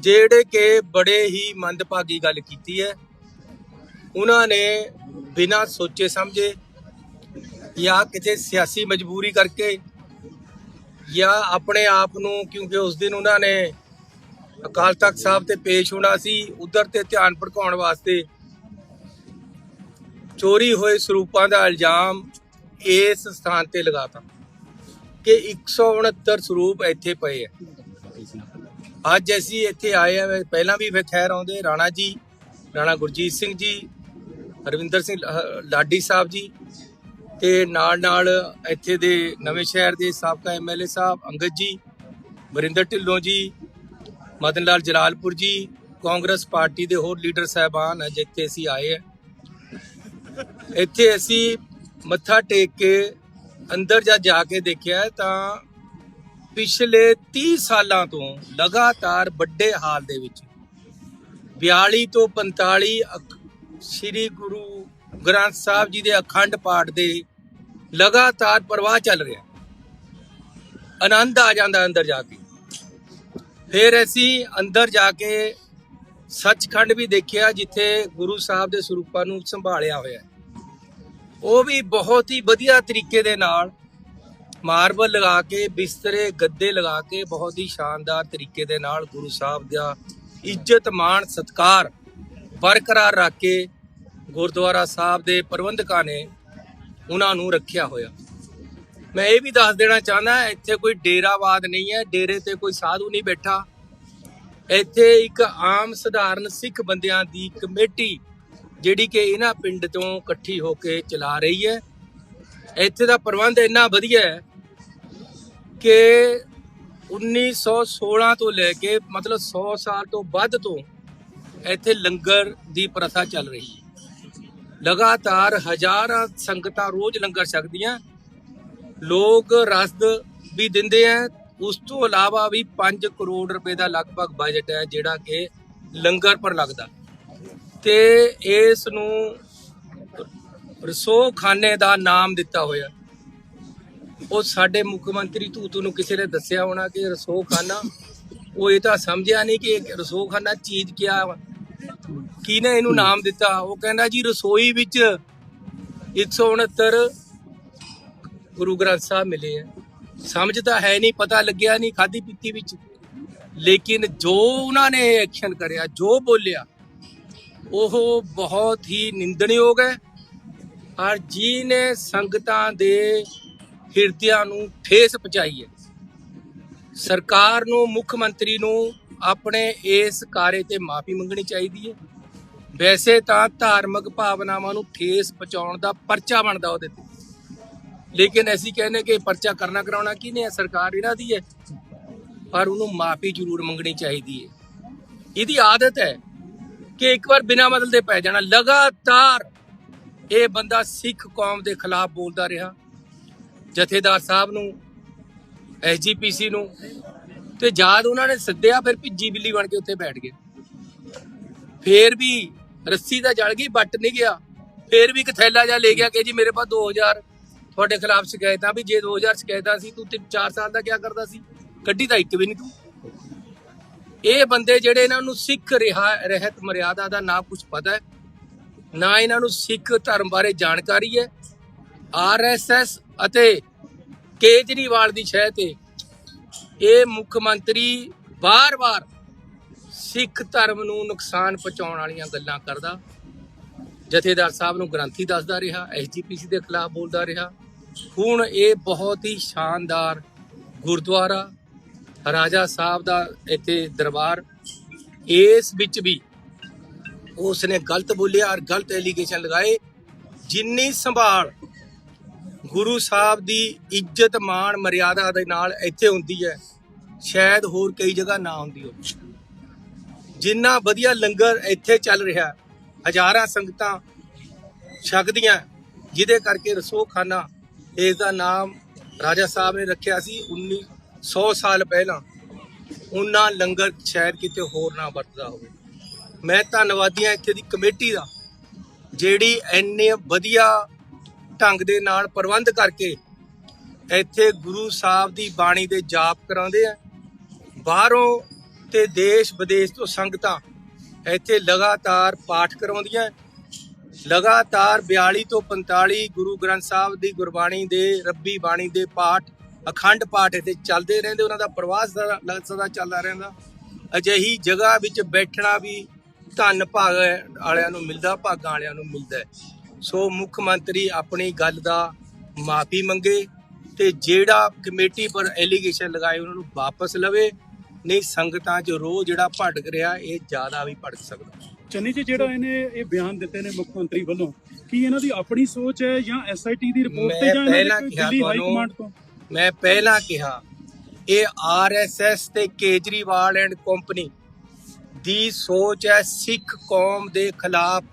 ਜਿਹੜੇ ਕਿ ਬੜੇ ਹੀ ਮੰਦਭਾਗੀ ਗੱਲ ਕੀਤੀ ਹੈ। ਉਹਨਾਂ ਨੇ ਬਿਨਾਂ ਸੋਚੇ ਸਮਝੇ ਜਾਂ ਕਿਤੇ ਸਿਆਸੀ ਮਜਬੂਰੀ ਕਰਕੇ ਜਾਂ ਆਪਣੇ ਆਪ ਨੂੰ, ਕਿਉਂਕਿ ਉਸ ਦਿਨ ਉਹਨਾਂ ਨੇ ਅਕਾਲ ਤਖਤ ਸਾਹਿਬ ਤੇ ਪੇਸ਼ ਹੋਣਾ ਸੀ, ਉਧਰ ਤੇ ਧਿਆਨ ਭਟਕਾਉਣ ਵਾਸਤੇ ਚੋਰੀ ਹੋਏ ਸਰੂਪਾਂ ਦਾ ਇਲਜ਼ਾਮ ਇਸ ਸਥਾਨ ਤੇ ਲਗਾਤਾ। ਕਿ 169 ਸਰੂਪ ਇੱਥੇ ਪਏ ਆ। ਅੱਜ ਅਸੀਂ ਇੱਥੇ ਆਏ ਆ, ਪਹਿਲਾਂ ਵੀ ਫਿਰ ਖੈਰ ਆਉਂਦੇ ਰਾਣਾ ਜੀ, ਰਾਣਾ ਗੁਰਜੀਤ ਸਿੰਘ ਜੀ, ਹਰਵਿੰਦਰ ਸਿੰਘ ਲਾਡੀ ਸਾਹਿਬ ਜੀ ਤੇ ਨਾਲ ਨਾਲ ਇੱਥੇ ਦੇ ਨਵੇਂ ਸ਼ਹਿਰ ਦੇ ਸਾਬਕਾ ਐਮਐਲਏ ਸਾਹਿਬ, ਅੰਗਦ ਜੀ, ਵਰਿੰਦਰ ਢਿੱਲੋਂ ਜੀ, ਮਦਨ ਲਾਲ ਜਲਾਲਪੁਰ ਜੀ, ਕਾਂਗਰਸ ਪਾਰਟੀ ਦੇ ਹੋਰ ਲੀਡਰ ਸਾਹਿਬਾਨ ਅੱਜ ਇੱਥੇ ਅਸੀਂ ਆਏ ਆ। ਇੱਥੇ ਅਸੀਂ ਮੱਥਾ ਟੇਕ ਕੇ ਅੰਦਰ ਜਾ ਜਾ ਕੇ ਦੇਖਿਆ ਤਾਂ ਪਿਛਲੇ 30 ਸਾਲਾਂ ਤੋਂ ਲਗਾਤਾਰ ਵੱਡੇ ਹਾਲ ਦੇ ਵਿੱਚ 42 ਤੋਂ 45 ਅਖ- ਸ੍ਰੀ ਗੁਰੂ ਗ੍ਰੰਥ ਸਾਹਿਬ ਜੀ ਦੇ ਅਖੰਡ ਪਾਠ ਦੇ ਲਗਾਤਾਰ ਪ੍ਰਵਾਹ ਚੱਲ ਰਿਹਾ। ਆਨੰਦ ਆ ਜਾਂਦਾ ਅੰਦਰ ਜਾ ਕੇ। ਫਿਰ ਅਸੀਂ ਅੰਦਰ ਜਾ ਕੇ ਸੱਚਖੰਡ ਵੀ ਦੇਖਿਆ ਜਿੱਥੇ ਗੁਰੂ ਸਾਹਿਬ ਦੇ ਸਰੂਪਾਂ ਨੂੰ ਸੰਭਾਲਿਆ ਹੋਇਆ ਹੈ। ਉਹ ਵੀ ਬਹੁਤ ਹੀ ਵਧੀਆ ਤਰੀਕੇ ਦੇ ਨਾਲ ਮਾਰਬਲ ਲਗਾ ਕੇ, ਬਿਸਤਰੇ, ਗੱਦੇ ਲਗਾ ਕੇ ਬਹੁਤ ਹੀ ਸ਼ਾਨਦਾਰ ਤਰੀਕੇ ਦੇ ਨਾਲ ਗੁਰੂ ਸਾਹਿਬ ਦਾ ਇੱਜ਼ਤ, ਮਾਣ, ਸਤਕਾਰ ਬਰਕਰਾਰ ਰੱਖ ਕੇ ਗੁਰਦੁਆਰਾ ਸਾਹਿਬ ਦੇ ਪ੍ਰਬੰਧਕਾਂ ਨੇ ਉਹਨਾਂ ਨੂੰ ਰੱਖਿਆ ਹੋਇਆ। ਮੈਂ ਇਹ ਵੀ ਦੱਸ ਦੇਣਾ ਚਾਹੁੰਦਾ, ਇੱਥੇ ਕੋਈ ਡੇਰਾਵਾਦ ਨਹੀਂ ਹੈ, ਡੇਰੇ ਤੇ ਕੋਈ ਸਾਧੂ ਨਹੀਂ ਬੈਠਾ। ਇੱਥੇ ਇੱਕ ਆਮ ਸਧਾਰਨ ਸਿੱਖ ਬੰਦਿਆਂ ਦੀ ਕਮੇਟੀ ਜਿਹੜੀ ਕਿ ਇਹਨਾਂ ਪਿੰਡ ਤੋਂ ਇਕੱਠੀ ਹੋ ਕੇ ਚਲਾ ਰਹੀ ਹੈ। ਇੱਥੇ ਦਾ ਪ੍ਰਬੰਧ ਇੰਨਾ ਵਧੀਆ ਹੈ ਕਿ 1916 ਤੋਂ ਲੈ ਕੇ ਮਤਲਬ 100 ਸਾਲ ਤੋਂ ਵੱਧ ਤੋਂ ਇੱਥੇ ਲੰਗਰ ਦੀ ਪ੍ਰਥਾ ਚੱਲ ਰਹੀ ਹੈ। ਲਗਾਤਾਰ ਹਜ਼ਾਰਾਂ ਸੰਗਤਾਂ ਰੋਜ਼ ਲੰਗਰ ਛਕਦੀਆਂ। ਲੋਕ ਰਸਦ ਵੀ ਦਿੰਦੇ ਆ। ਉਸ ਤੋਂ ਇਲਾਵਾ ਵੀ 5 ਕਰੋੜ ਰੁਪਏ ਦਾ ਲਗਭਗ ਬਜਟ ਹੈ ਜਿਹੜਾ ਕਿ ਲੰਗਰ ਪਰ ਲੱਗਦਾ। ਤੇ ਇਸ ਨੂੰ ਰਸੋਖਾਨੇ ਦਾ ਨਾਮ ਦਿੱਤਾ ਹੋਇਆ। ਉਹ ਸਾਡੇ ਮੁੱਖ ਮੰਤਰੀ ਤੂਤੂ ਨੂੰ ਕਿਸੇ ਨੇ ਦੱਸਿਆ ਹੋਣਾ ਕਿ ਰਸੋਖਾਨਾ, ਉਹ ਇਹ ਤਾਂ ਸਮਝਿਆ ਨਹੀਂ ਕਿ ਰਸੋਖਾਨਾ ਚੀਜ਼ ਕਿਆ ਵਾ। ਕਿਹਨੇ ਇਹਨੂੰ ਨਾਮ ਦਿੱਤਾ? ਉਹ ਕਹਿੰਦਾ ਜੀ ਰਸੋਈ ਵਿੱਚ 169 ਗੁਰੂ ਗ੍ਰੰਥ ਸਾਹਿਬ ਮਿਲੇ ਆ। ਸਮਝ ਤਾਂ ਹੈ ਨਹੀਂ, ਪਤਾ ਲੱਗਿਆ ਨਹੀਂ ਖਾਦੀ ਪੀਤੀ ਵਿੱਚ। ਲੇਕਿਨ ਜੋ ਉਹਨਾਂ ਨੇ ਐਕਸ਼ਨ ਕਰਿਆ, ਜੋ ਬੋਲਿਆ ਉਹ ਬਹੁਤ ਹੀ ਨਿੰਦਣਯੋਗ ਹੈ। ਔਰ ਜੀ ਨੇ ਸੰਗਤਾਂ ਦੇ ਹਿਰਦਿਆਂ ਨੂੰ ਠੇਸ ਪਹੁੰਚਾਈ ਹੈ। ਸਰਕਾਰ ਨੂੰ, ਮੁੱਖ ਮੰਤਰੀ ਨੂੰ ਆਪਣੇ ਇਸ ਕਾਰੇ ਤੇ ਮਾਫੀ ਮੰਗਣੀ ਚਾਹੀਦੀ ਹੈ। ਵੈਸੇ ਤਾਂ ਧਾਰਮਿਕ ਭਾਵਨਾਵਾਂ ਨੂੰ ਠੇਸ ਪਹੁੰਚਾਉਣ ਦਾ ਪਰਚਾ ਬਣਦਾ ਉਹਦੇ ਤੇ। ਲੇਕਿਨ ਅਸੀਂ ਕਹਿੰਦੇ ਕਿ ਪਰਚਾ ਕਰਨਾ ਕਰਾਉਣਾ ਕੀ ਨੇ ਸਰਕਾਰ ਇਹਨਾਂ ਦੀ ਹੈ। ਪਰ ਉਹਨੂੰ ਮਾਫੀ ਜ਼ਰੂਰ ਮੰਗਣੀ ਚਾਹੀਦੀ ਹੈ। ਇਹਦੀ ਆਦਤ ਹੈ ਕਿ ਇੱਕ ਵਾਰ ਬਿਨਾਂ ਮਤਲਬ ਦੇ ਪੈ ਜਾਣਾ। ਲਗਾਤਾਰ ਇਹ ਬੰਦਾ ਸਿੱਖ ਕੌਮ ਦੇ ਖਿਲਾਫ ਬੋਲਦਾ ਰਿਹਾ। ਜਥੇਦਾਰ ਸਾਹਿਬ ਨੂੰ ਐਸਜੀਪੀਸੀ ਨੂੰ ਤੇ ਜਦ ਉਹਨਾਂ ਨੇ ਸੱਦਿਆ, ਫਿਰ ਭਿੱਜੀ ਬਿੱਲੀ ਬਣ ਕੇ ਉੱਥੇ ਬੈਠ ਗਏ। ਫੇਰ ਵੀ ਰੱਸੀ ਤਾਂ ਜਲ ਗਈ ਬੱਟ ਨਹੀਂ ਗਿਆ। ਫੇਰ ਵੀ ਇੱਕ ਥੈਲਾ ਜਿਹਾ ਲੈ ਗਿਆ ਕਿ ਜੀ ਮੇਰੇ ਪਾਸ 2000 ਤੁਹਾਡੇ ਖਿਲਾਫ ਸ਼ਿਕਾਇਤਾਂ ਵੀ, ਜੇ 2000 ਸ਼ਿਕਾਇਤਾਂ ਸੀ, ਤੂੰ 4 ਸਾਲ ਦਾ ਕੀ ਕਰਦਾ ਸੀ? ਕੱਢੀ ਤਾਂ ਇੱਕ ਵੀ ਨਹੀਂ ਤੂੰ। ਇਹ ਬੰਦੇ ਜਿਹੜੇ ਇਹਨਾਂ ਨੂੰ ਸਿੱਖ ਰਿਹਾ, ਰਹਿਤ ਮਰਿਆਦਾ ਦਾ ਨਾ ਕੁਝ ਪਤਾ ਹੈ, ਨਾ ਇਹਨਾਂ ਨੂੰ ਸਿੱਖ ਧਰਮ ਬਾਰੇ ਜਾਣਕਾਰੀ ਹੈ। ਆਰਐਸਐਸ ਅਤੇ ਕੇਜਰੀਵਾਲ ਦੀ ਸ਼ਹਿ ਤੇ ਇਹ ਮੁੱਖ ਮੰਤਰੀ ਵਾਰ-ਵਾਰ ਸਿੱਖ ਧਰਮ ਨੂੰ ਨੁਕਸਾਨ ਪਹੁੰਚਾਉਣ ਵਾਲੀਆਂ ਗੱਲਾਂ ਕਰਦਾ। ਜਥੇਦਾਰ ਸਾਹਿਬ ਨੂੰ ਗ੍ਰੰਥੀ ਦੱਸਦਾ ਰਿਹਾ ਐਸਜੀਪੀਸੀ ਦੇ ਖਿਲਾਫ ਬੋਲਦਾ ਰਿਹਾ। ਹੁਣ ਇਹ ਬਹੁਤ ਹੀ ਸ਼ਾਨਦਾਰ ਗੁਰਦੁਆਰਾ ਰਾਜਾ ਸਾਹਿਬ ਦਾ ਇੱਥੇ ਦਰਬਾਰ, ਇਸ ਵਿੱਚ ਵੀ ਉਸ ਨੇ ਗਲਤ ਬੋਲਿਆ ਔਰ ਗਲਤ ਐਲੀਗੇਸ਼ਨ ਲਗਾਏ। ਜਿੰਨੀ ਸੰਭਾਲ ਗੁਰੂ ਸਾਹਿਬ ਦੀ ਇੱਜ਼ਤ, ਮਾਣ, ਮਰਿਆਦਾ ਦੇ ਨਾਲ ਇੱਥੇ ਹੁੰਦੀ ਹੈ, ਸ਼ਾਇਦ ਹੋਰ ਕਈ ਜਗ੍ਹਾ ਨਾ ਹੁੰਦੀ ਹੋਵੇ। ਜਿੰਨਾ ਵਧੀਆ ਲੰਗਰ ਇੱਥੇ ਚੱਲ ਰਿਹਾ, ਹਜ਼ਾਰਾਂ ਸੰਗਤਾਂ ਛਕਦੀਆਂ, ਜਿਹਦੇ ਕਰਕੇ ਰਸੋਖਾਨਾ, ਇਸ ਦਾ ਨਾਮ ਰਾਜਾ ਸਾਹਿਬ ਨੇ ਰੱਖਿਆ ਸੀ 1900 ਸਾਲ ਪਹਿਲਾਂ ਉਹਨਾਂ ਲੰਗਰ ਸ਼ਾਇਦ ਕਿਤੇ ਹੋਰ ਨਾ ਵਰਤਦਾ ਹੋਵੇ। ਮੈਂ ਧੰਨਵਾਦੀ ਹਾਂ ਇੱਥੇ ਦੀ ਕਮੇਟੀ ਦਾ, ਜਿਹੜੀ ਇੰਨੇ ਵਧੀਆ ਢੰਗ ਦੇ ਨਾਲ ਪ੍ਰਬੰਧ ਕਰਕੇ ਇੱਥੇ ਗੁਰੂ ਸਾਹਿਬ ਦੀ ਬਾਣੀ ਦੇ ਜਾਪ ਕਰਾਉਂਦੇ ਆ। ਬਾਹਰੋਂ ਤੇ ਦੇਸ਼ ਵਿਦੇਸ਼ ਤੋਂ ਸੰਗਤਾਂ ਇੱਥੇ ਲਗਾਤਾਰ ਪਾਠ ਕਰਾਉਂਦੀਆਂ ਲਗਾਤਾਰ 42 ਤੋਂ 45 ਗੁਰੂ ਗ੍ਰੰਥ ਸਾਹਿਬ ਦੀ ਗੁਰਬਾਣੀ ਦੇ, ਰੱਬੀ ਬਾਣੀ ਦੇ ਪਾਠ ਅਖੰਡ ਪਾਠ ਇੱਥੇ ਚੱਲਦੇ ਰਹਿੰਦੇ ਉਹਨਾਂ ਦਾ ਪ੍ਰਵਾਸ ਸਦਾ ਚੱਲਦਾ ਰਹਿੰਦਾ। ਅਜਿਹੀ ਜਗ੍ਹਾ ਵਿੱਚ ਬੈਠਣਾ ਵੀ ਧੰਨ ਭਾਗ ਵਾਲਿਆਂ ਨੂੰ ਮਿਲਦਾ ਭਾਗਾਂ ਵਾਲਿਆਂ ਨੂੰ ਮਿਲਦਾ। ਸੋ ਮੁੱਖ ਮੰਤਰੀ ਆਪਣੀ ਗੱਲ ਦਾ ਮਾਫੀ ਮੰਗੇ ਤੇ ਜਿਹੜਾ ਕਮੇਟੀ ਪਰ ਐਲੀਗੇਸ਼ਨ ਲਗਾਏ ਉਹਨਾਂ ਨੂੰ ਵਾਪਸ ਲਵੇ। ਨਹੀਂ ਸੰਗਤਾਂ 'ਚ ਰੋਹ ਜਿਹੜਾ ਭੜਕ ਰਿਹਾ ਇਹ ਜ਼ਿਆਦਾ ਵੀ ਭੜਕ ਸਕਦਾ। ਚੰਨੀ ਜੀ ਜਿਹੜਾ ਇਹਨੇ ਇਹ ਬਿਆਨ ਦਿੱਤੇ ਨੇ ਮੁੱਖ ਮੰਤਰੀ ਵੱਲੋਂ ਕੀ ਇਹਨਾਂ ਦੀ ਆਪਣੀ ਸੋਚ ਹੈ ਜਾਂ ਐਸਆਈਟੀ ਦੀ ਰਿਪੋਰਟ ਤੇ ਜਾਂ ਇਹਨਾਂ ਦੀ ਦਿੱਲੀ ਹਾਈ ਕਮਾਂਡ ਤੋਂ? ਮੈਂ ਪਹਿਲਾਂ ਕਿਹਾ ਇਹ ਆਰਐਸਐਸ ਤੇ ਕੇਜਰੀਵਾਲ ਐਂਡ ਕੰਪਨੀ ਦੀ ਸੋਚ ਹੈ ਸਿੱਖ ਕੌਮ ਦੇ ਖਿਲਾਫ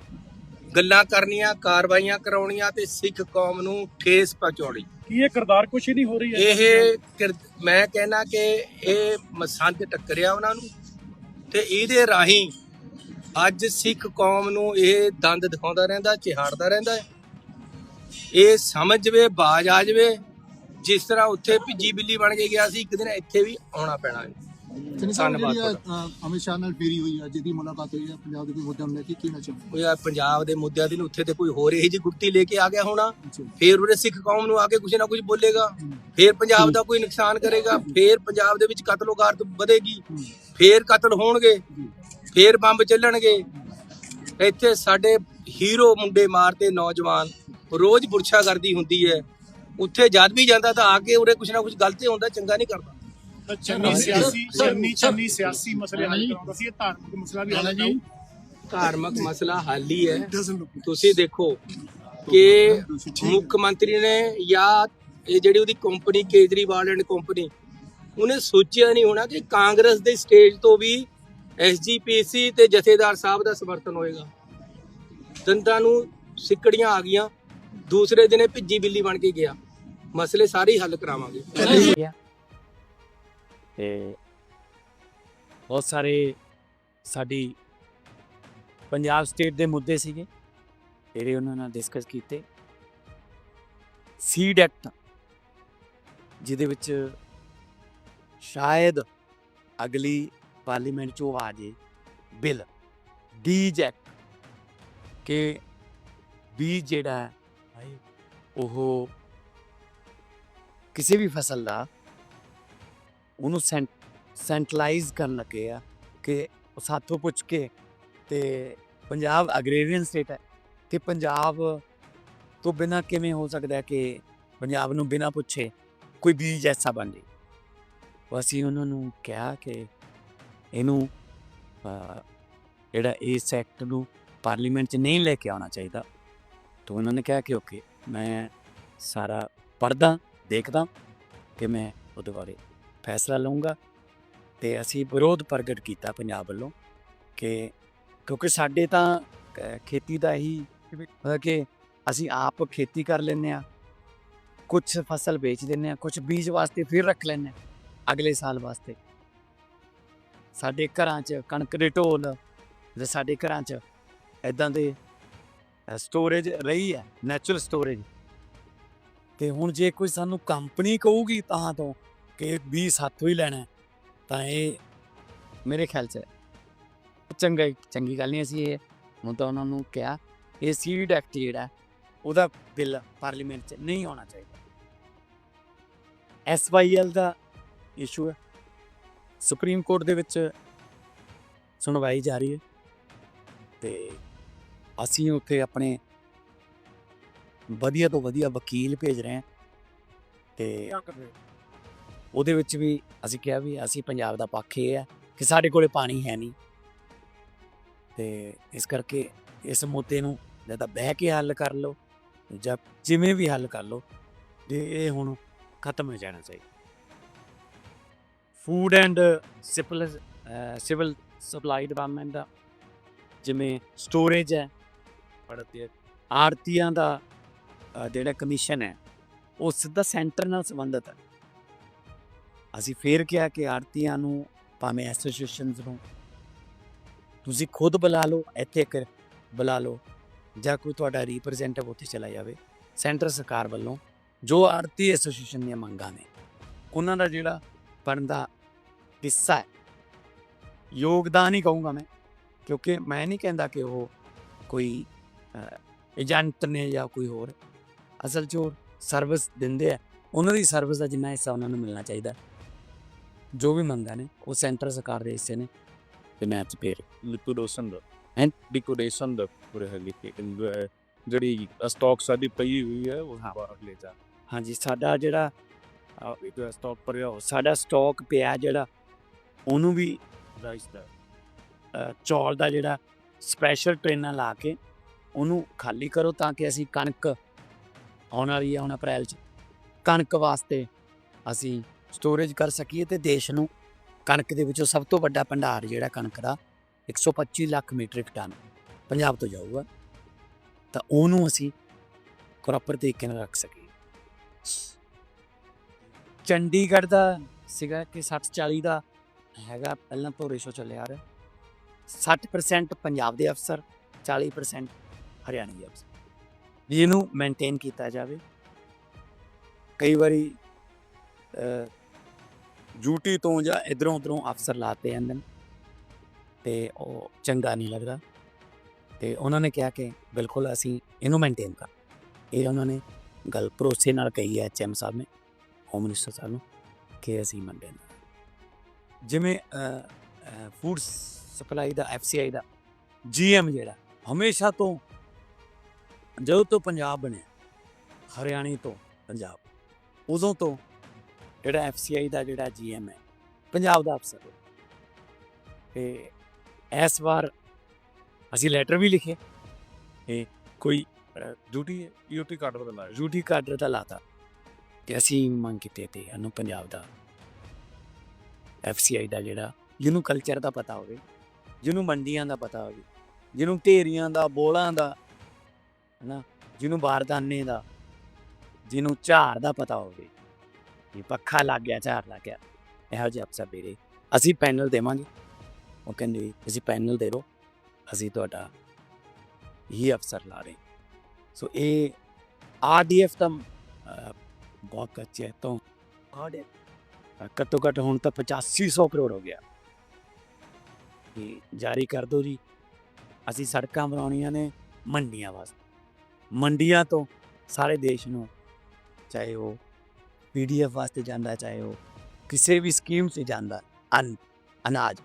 ਗੱਲਾਂ ਕਰਨੀਆਂ ਕਾਰਵਾਈਆਂ ਕਰਾਉਣੀਆਂ ਤੇ ਸਿੱਖ ਕੌਮ ਨੂੰ ਠੇਸ ਪਹੁੰਚਾਉਣੀ। ਕੀ ਇਹ ਕਰਤਾਰ ਕੁਸ਼ੀ ਨਹੀਂ ਹੋ ਰਹੀ ਹੈ? ਇਹ ਮੈਂ ਕਹਿਣਾ ਕਿ ਇਹ ਮਸੰਦ ਟੱਕਰਿਆ ਉਹਨਾਂ ਨੂੰ ਤੇ ਇਹਦੇ ਰਾਹੀਂ ਅੱਜ ਸਿੱਖ ਕੌਮ ਨੂੰ ਇਹ ਦੰਦ ਦਿਖਾਉਂਦਾ ਰਹਿੰਦਾ ਚਿਹਾੜਦਾ ਰਹਿੰਦਾ ਇਹ ਸਮਝ ਜਵੇ ਬਾਜ ਆ ਜਵੇ ਜਿਸ ਤਰ੍ਹਾਂ ਉੱਥੇ ਭਿੱਜੀ ਬਿੱਲੀ ਬਣ ਕੇ ਗਿਆ ਸੀ ਇੱਕ ਦਿਨ ਇੱਥੇ ਵੀ ਆਉਣਾ ਪੈਣਾ ਹੈ ਧੰਨਵਾਦ ਅਮਿਤ ਸ਼ਾਹ ਨਾਲ ਹੋਈ ਮੁਲਾਕਾਤ ਹੋਈ ਪੰਜਾਬ ਦੇ ਕੋਈ ਮੁੱਦਿਆਂ ਨੂੰ ਲੈ ਕੇ ਕੀ ਨਾ ਚਾਹੁੰਦੇ ਉਹ ਯਾਰ ਪੰਜਾਬ ਦੇ ਮੁੱਦਿਆਂ ਦੀ ਨੂੰ ਉੱਥੇ ਤੇ ਕੋਈ ਹੋਰ ਇਹੀ ਜੀ ਗੁੱਟੀ ਲੈ ਕੇ ਆ ਗਿਆ ਹੋਣਾ ਜੀ ਫੇਰ ਉਹਨੇ ਸਿੱਖ ਕੌਮ ਨੂੰ ਆ ਕੇ ਕੁਝ ਨਾ ਕੁਝ ਬੋਲੇਗਾ ਫੇਰ ਪੰਜਾਬ ਦਾ ਕੋਈ ਨੁਕਸਾਨ ਕਰੇਗਾ ਫੇਰ ਪੰਜਾਬ ਦੇ ਵਿੱਚ ਕਤਲੋਗਾਰਤ ਵਧੇਗੀ ਹੂੰ, ਫੇਰ ਕਤਲ ਹੋਣਗੇ ਫੇਰ ਬੰਬ ਚੱਲਣਗੇ। ਇੱਥੇ ਸਾਡੇ ਹੀਰੋ ਮੁੰਡੇ ਮਾਰਦੇ ਨੌਜਵਾਨ ਰੋਜ਼ ਬੁਰਛਾਗਰਦੀ ਹੁੰਦੀ ਹੈ। ਉੱਥੇ ਜਦ ਵੀ ਜਾਂਦਾ ਤਾਂ ਆ ਕੇ ਉਰੇ ਕੁਛ ਨਾ ਕੁਛ ਗਲਤ ਹੁੰਦਾ ਚੰਗਾ ਨਹੀਂ ਕਰਦਾ। ਚੰਨੀ ਸਿਆਸੀ ਚੰਨੀ ਚੰਨੀ ਸਿਆਸੀ ਮਸਲੇ ਹੱਲ ਕਰਾਉਂਦਾ ਸੀ ਇਹ ਧਾਰਮਿਕ ਮਸਲਾ ਵੀ ਹੱਲ ਕਰਾਉ ਧਾਰਮਿਕ ਮਸਲਾ ਹੱਲ ਹੀ ਹੈ। ਤੁਸੀਂ ਦੇਖੋ ਕਿ ਮੁੱਖ ਮੰਤਰੀ ਨੇ ਜਾਂ ਇਹ ਜਿਹੜੀ ਉਹਦੀ ਕੰਪਨੀ ਕੇਜਰੀਵਾਲ ਐਂਡ ਕੰਪਨੀ ਉਹਨੇ ਸੋਚਿਆ ਨਹੀਂ ਹੋਣਾ ਕਿ ਕਾਂਗਰਸ ਦੇ ਸਟੇਜ ਤੋਂ ਵੀ ਐਸਜੀਪੀਸੀ ਤੇ ਜਥੇਦਾਰ ਸਾਹਿਬ ਦਾ ਸਮਰਥਨ ਹੋਏਗਾ। ਦੰਦਾਂ ਨੂੰ ਸਿੱਕੜੀਆਂ ਆ ਗਈਆਂ ਦੂਸਰੇ ਦਿਨੇ ਭਿੱਜੀ ਬਿੱਲੀ ਬਣ ਕੇ ਗਿਆ। ਮਸਲੇ ਸਾਰੇ ਹੀ ਹੱਲ ਕਰਾਵਾਂਗੇ। ਤੇ ਬਹੁਤ ਸਾਰੇ ਸਾਡੀ ਪੰਜਾਬ ਸਟੇਟ ਦੇ ਮੁੱਦੇ ਸੀਗੇ ਜਿਹੜੇ ਉਹਨਾਂ ਨਾਲ ਡਿਸਕਸ ਕੀਤੇ। ਸੀਡ ਐਕਟ ਜਿਹਦੇ ਵਿੱਚ ਸ਼ਾਇਦ ਅਗਲੀ ਪਾਰਲੀਮੈਂਟ ਚੋਂ ਆ ਜੇ ਬਿੱਲ। ਡੀਜ ਐਕਟ ਕਿ ਬੀਜ ਜਿਹੜਾ ਹੈ ਉਹ ਕਿਸੇ ਵੀ ਫਸਲ ਦਾ ਉਹਨੂੰ ਸੈਂਟਰਲਾਈਜ਼ ਕਰਨ ਲੱਗੇ ਆ ਕਿ ਉਹ ਸਾਥੋਂ ਪੁੱਛ ਕੇ ਤੇ ਪੰਜਾਬ ਅਗਰੇਰੀਅਨ ਸਟੇਟ ਹੈ ਤੇ ਪੰਜਾਬ ਤੋਂ ਬਿਨਾ ਕਿਵੇਂ ਹੋ ਸਕਦਾ ਕਿ ਪੰਜਾਬ ਨੂੰ ਬਿਨਾ ਪੁੱਛੇ ਕੋਈ ਬੀਜ ਐਸਾ ਬਣ ਜੇ? ਅਸੀਂ ਉਹਨਾਂ ਨੂੰ ਕਿਹਾ ਕਿ ਇਹਨੂੰ ਜਿਹੜਾ ਇਸ ਐਕਟ ਨੂੰ ਪਾਰਲੀਮੈਂਟ 'ਚ ਨਹੀਂ ਲੈ ਕੇ ਆਉਣਾ ਚਾਹੀਦਾ। ਤਾਂ ਉਹਨਾਂ ਨੇ ਕਿਹਾ ਕਿ ਓਕੇ ਮੈਂ ਸਾਰਾ ਪੜਦਾ ਦੇਖਦਾ ਕਿ ਮੈਂ ਉਹਦੇ ਬਾਰੇ ਫੈਸਲਾ ਲਵਾਂਗਾ ਤੇ ਅਸੀਂ ਵਿਰੋਧ ਪ੍ਰਗਟ ਕੀਤਾ ਪੰਜਾਬ ਵੱਲੋਂ ਕਿ ਕਿਉਂਕਿ ਸਾਡੇ ਤਾਂ ਖੇਤੀ ਦਾ ਹੀ ਕਿ ਅਸੀਂ ਆਪ ਖੇਤੀ ਕਰ ਲੈਂਦੇ ਆ ਕੁਝ ਫਸਲ ਵੇਚ ਦਿੰਦੇ ਆ ਕੁਝ ਬੀਜ ਵਾਸਤੇ ਫਿਰ ਰੱਖ ਲੈਂਦੇ ਆ ਅਗਲੇ ਸਾਲ ਵਾਸਤੇ। ਸਾਡੇ ਘਰਾਂ 'ਚ ਕਣਕ ਦੇ ਢੋਲ ਤੇ ਸਾਡੇ ਘਰਾਂ 'ਚ ਇਦਾਂ ਦੇ ਸਟੋਰੇਜ ਰਹੀ ਹੈ ਨੈਚੁਰਲ ਸਟੋਰੇਜ ਤੇ ਹੁਣ ਜੇ ਕੋਈ ਸਾਨੂੰ ਕੰਪਨੀ ਕਹੂਗੀ ਤਾਂ ਤੋਂ ਕਿ ਵੀ ਸਾਥੋਂ ਹੀ ਲੈਣਾ ਤਾਂ ਇਹ ਮੇਰੇ ਖਿਆਲ 'ਚ ਚੰਗਾ ਚੰਗੀ ਗੱਲ ਨਹੀਂ ਅਸੀਂ ਇਹ, ਹੁਣ ਤਾਂ ਉਹਨਾਂ ਨੂੰ ਕਿਹਾ, ਇਹ ਸੀਡ ਐਕਟ ਜਿਹੜਾ ਉਹਦਾ ਬਿੱਲ ਪਾਰਲੀਮੈਂਟ 'ਚ ਨਹੀਂ ਆਉਣਾ ਚਾਹੀਦਾ। ਐਸਵਾਈਐਲ ਦਾ ਇਸ਼ੂ ਹੈ। ਸੁਪਰੀਮ ਕੋਰਟ ਦੇ ਵਿੱਚ ਸੁਣਵਾਈ ਜਾਰੀ ਹੈ। ਤੇ ਅਸੀਂ ਉੱਥੇ ਆਪਣੇ ਵਧੀਆ ਤੋਂ ਵਧੀਆ ਵਕੀਲ ਭੇਜ ਰਹੇ ਹਾਂ। ਤੇ ਉਹਦੇ ਵਿੱਚ ਵੀ ਅਸੀਂ ਕਿਹਾ ਵੀ ਅਸੀਂ ਪੰਜਾਬ ਦਾ ਪੱਖ ਇਹ ਹੈ ਕਿ ਸਾਡੇ ਕੋਲੇ ਪਾਣੀ ਹੈ ਨਹੀਂ। ਤੇ ਇਸ ਕਰਕੇ ਇਸ ਮੁੱਦੇ ਨੂੰ ਜਾਂ ਤਾਂ ਬਹਿ ਕੇ ਹੱਲ ਕਰ ਲਓ ਜਾਂ ਜਿਵੇਂ ਵੀ ਹੱਲ ਕਰ ਲਓ ਤੇ ਇਹ ਹੁਣ ਖਤਮ ਹੋ ਜਾਣਾ ਚਾਹੀਦਾ। ਫੂਡ ਐਂਡ ਸਿਪਲ ਸਿਵਲ ਸਪਲਾਈ ਡਿਪਾਰਟਮੈਂਟ ਦਾ ਜਿਵੇਂ ਸਟੋਰੇਜ ਹੈ ਪੜਤੀ ਆਰਤੀਆਂ ਦਾ ਜਿਹੜਾ ਕਮਿਸ਼ਨ ਹੈ ਉਹ ਸਿੱਧਾ ਸੈਂਟਰ ਨਾਲ ਸੰਬੰਧਿਤ ਹੈ। ਅਸੀਂ ਫੇਰ ਕਿਹਾ ਕਿ ਆਰਤੀਆਂ ਨੂੰ, ਭਾਵੇਂ ਐਸੋਸੀਏਸ਼ਨਸ ਨੂੰ, ਤੁਸੀਂ ਖੁਦ ਬੁਲਾ ਲਓ, ਇੱਥੇ ਇੱਕ ਬੁਲਾ ਲਓ, ਜਾਂ ਕੋਈ ਤੁਹਾਡਾ ਰਿਪਰੈਜ਼ੈਂਟੇਟਿਵ ਉੱਥੇ ਚਲਾ ਜਾਵੇ ਸੈਂਟਰ ਸਰਕਾਰ ਵੱਲੋਂ, ਜੋ ਆਰਤੀ ਐਸੋਸੀਏਸ਼ਨ ਦੀਆਂ ਮੰਗਾਂ ਨੇ, ਉਹਨਾਂ ਦਾ ਜਿਹੜਾ ਬਣਦਾ ਹਿੱਸਾ ਹੈ। ਯੋਗਦਾਨ ਹੀ ਕਹੂੰਗਾ ਮੈਂ, ਕਿਉਂਕਿ ਮੈਂ ਨਹੀਂ ਕਹਿੰਦਾ ਕਿ ਉਹ ਕੋਈ ਏਜੰਟ ਨੇ ਜਾਂ ਕੋਈ ਹੋਰ ਅਸਲ 'ਚ ਉਹ ਸਰਵਿਸ ਦਿੰਦੇ ਆ ਉਹਨਾਂ ਦੀ ਸਰਵਿਸ ਦਾ ਜਿੰਨਾ ਹਿੱਸਾ ਉਹਨਾਂ ਨੂੰ ਮਿਲਣਾ ਚਾਹੀਦਾ। ਜੋ ਵੀ ਮੰਗਾਂ ਨੇ ਉਹ ਸੈਂਟਰ ਸਰਕਾਰ ਦੇ ਹਿੱਸੇ ਨੇ ਤੇ ਮੈਂ ਤੇ ਫੇਰ ਲਿਕੁਇਡੇਸ਼ਨ ਦਾ। ਹੈਂ? ਲਿਕੁਇਡੇਸ਼ਨ ਦਾ ਪੂਰੇ ਅਹ ਜਿਹੜੀ ਸਟਾਕ ਸਾਡੀ ਪਈ ਹੋਈ ਹੈ ਉਹ ਬਾਹਰ ਲੈ ਜਾ। ਹਾਂਜੀ ਸਾਡਾ ਜਿਹੜਾ ਇਹ ਸਟਾਕ ਪਰ ਹੋ ਸਾਡਾ ਸਟਾਕ ਪਿਆ ਜਿਹੜਾ ਉਹਨੂੰ ਵੀ ਰਾਈਸ ਦਾ। ਚੌਲ ਦਾ ਜਿਹੜਾ ਸਪੈਸ਼ਲ ਟ੍ਰੇਨਾਂ ਲਾ ਕੇ ਉਹਨੂੰ ਖਾਲੀ ਕਰੋ ਤਾਂ ਕਿ ਅਸੀਂ ਕਣਕ ਆਉਣ ਵਾਲੀ ਹੈ ਹੁਣ ਅਪ੍ਰੈਲ 'ਚ। ਕਣਕ ਵਾਸਤੇ ਅਸੀਂ ਸਟੋਰੇਜ ਕਰ ਸਕੀਏ ਤੇ ਦੇਸ਼ ਨੂੰ ਕਣਕ ਦੇ ਵਿੱਚੋਂ ਸਭ ਤੋਂ ਵੱਡਾ ਭੰਡਾਰ ਜਿਹੜਾ ਕਣਕ ਦਾ 125 ਲੱਖ ਮੀਟ੍ਰਿਕ ਟਨ ਪੰਜਾਬ ਤੋਂ ਜਾਊਗਾ। ਤਾਂ ਉਹਨੂੰ ਅਸੀਂ ਪ੍ਰੋਪਰ ਤਰੀਕੇ ਨਾਲ ਰੱਖ ਸਕੀਏ। ਚੰਡੀਗੜ੍ਹ ਦਾ ਸੀਗਾ ਕਿ 60 40 ਦਾ ਹੈਗਾ, ਪਹਿਲਾਂ ਤੋਂ ਰੇਸ਼ੋ ਚੱਲਿਆ ਆ ਰਿਹਾ। 60% ਪੰਜਾਬ ਦੇ ਅਫਸਰ 40% ਹਰਿਆਣੇ ਦੇ ਅਫਸਰ। ਵੀ ਇਹਨੂੰ ਮੇਨਟੇਨ ਕੀਤਾ ਜਾਵੇ। ਕਈ ਵਾਰੀ ਡਿਊਟੀ ਤੋਂ ਜਾਂ ਇਧਰੋਂ ਉਧਰੋਂ ਅਫਸਰ ਲਾਤੇ ਜਾਂਦੇ ਨੇ ਤੇ ਉਹ ਚੰਗਾ ਨਹੀਂ ਲੱਗਦਾ। ਤੇ ਉਹਨਾਂ ਨੇ ਕਿਹਾ ਕਿ ਬਿਲਕੁਲ ਅਸੀਂ ਇਹਨੂੰ ਮੇਨਟੇਨ ਕਰ। ਇਹ ਉਹਨਾਂ ਨੇ ਗੱਲ ਭਰੋਸੇ ਨਾਲ ਕਹੀ ਹੈ ਐਚਐਮ ਸਾਹਿਬ ਨੇ ਹੋਮ ਮਿਨਿਸਟਰ ਸਾਹਿਬ ਨੂੰ, ਕਿ ਅਸੀਂ ਮੇਨਟੇਨ ਜਿਵੇਂ ਫੂਡ ਸਪਲਾਈ ਦਾ ਐਫਸੀਆਈ ਦਾ ਜੀਐਮ ਜਿਹੜਾ ਹਮੇਸ਼ਾ ਤੋਂ ਜਦੋਂ ਤੋਂ ਪੰਜਾਬ ਬਣਿਆ ਹਰਿਆਣੇ ਤੋਂ ਪੰਜਾਬ ਉਦੋਂ ਤੋਂ ਜਿਹੜਾ ਐਫਸੀਆਈ ਦਾ ਜਿਹੜਾ ਜੀਐਮ ਹੈ ਪੰਜਾਬ ਦਾ ਅਫਸਰ। ਤੇ ਇਸ ਵਾਰ ਅਸੀਂ ਲੈਟਰ ਵੀ ਲਿਖੇ ਇਹ ਕੋਈ ਡਿਊਟੀ ਯੂਟੀ ਕਾਰਡ ਬਦਲਾਇਆ ਡਿਊਟੀ ਕਾਰਡਰ ਦਾ ਲਾਤਾ ਤੇ ਅਸੀਂ ਮੰਗ ਕੀਤੀ ਤੇ ਇਹਨੂੰ ਪੰਜਾਬ ਦਾ ਐਫਸੀਆਈ ਦਾ ਜਿਹੜਾ ਜਿਹਨੂੰ ਕਲਚਰ ਦਾ ਪਤਾ ਹੋਵੇ ਜਿਹਨੂੰ ਮੰਡੀਆਂ ਦਾ ਪਤਾ ਹੋਵੇ ਜਿਹਨੂੰ ਢੇਰੀਆਂ ਦਾ ਬੋਲਾਂ ਦਾ ਹਨਾ? ਜਿਹਨੂੰ ਬਾਰਦਾਨੇ ਦਾ, ਜਿਹਨੂੰ ਝਾੜ ਦਾ ਪਤਾ ਹੋਵੇ। ਵੀ ਪੱਖਾ ਲੱਗ ਗਿਆ, ਝਾੜ ਲੱਗ ਗਿਆ। ਇਹੋ ਜਿਹੇ ਅਫਸਰ ਦੇ ਅਸੀਂ ਪੈਨਲ ਦੇਵਾਂਗੇ। ਉਹ ਕਹਿੰਦੇ ਵੀ ਤੁਸੀਂ ਪੈਨਲ ਦੇ ਦਿਓ। ਅਸੀਂ ਤੁਹਾਡਾ ਹੀ ਅਫਸਰ ਲਾ ਰਹੇ ਸੋ ਇਹ ਆਰਡੀਐਫ ਤਾਂ ਬਹੁਤ ਕੱਚੇ ਹੈ। ਤੋਂ ਆਰਡੀਐਫ ਘੱਟੋ ਘੱਟ ਹੁਣ ਤਾਂ 8500 ਕਰੋੜ ਹੋ ਗਿਆ। ਕਿ ਜਾਰੀ ਕਰ ਦਿਓ ਜੀ। ਅਸੀਂ ਸੜਕਾਂ ਬਣਾਉਣੀਆਂ ਨੇ ਮੰਡੀਆਂ ਵਾਸਤੇ। ਮੰਡੀਆਂ ਤੋਂ ਸਾਰੇ ਦੇਸ਼ ਨੂੰ, ਚਾਹੇ ਉਹ ਪੀਡੀਐਫ ਵਾਸਤੇ ਜਾਂਦਾ, ਚਾਹੇ ਉਹ ਕਿਸੇ ਵੀ ਸਕੀਮ 'ਚ ਜਾਂਦਾ, ਅਨ, ਅਨਾਜ।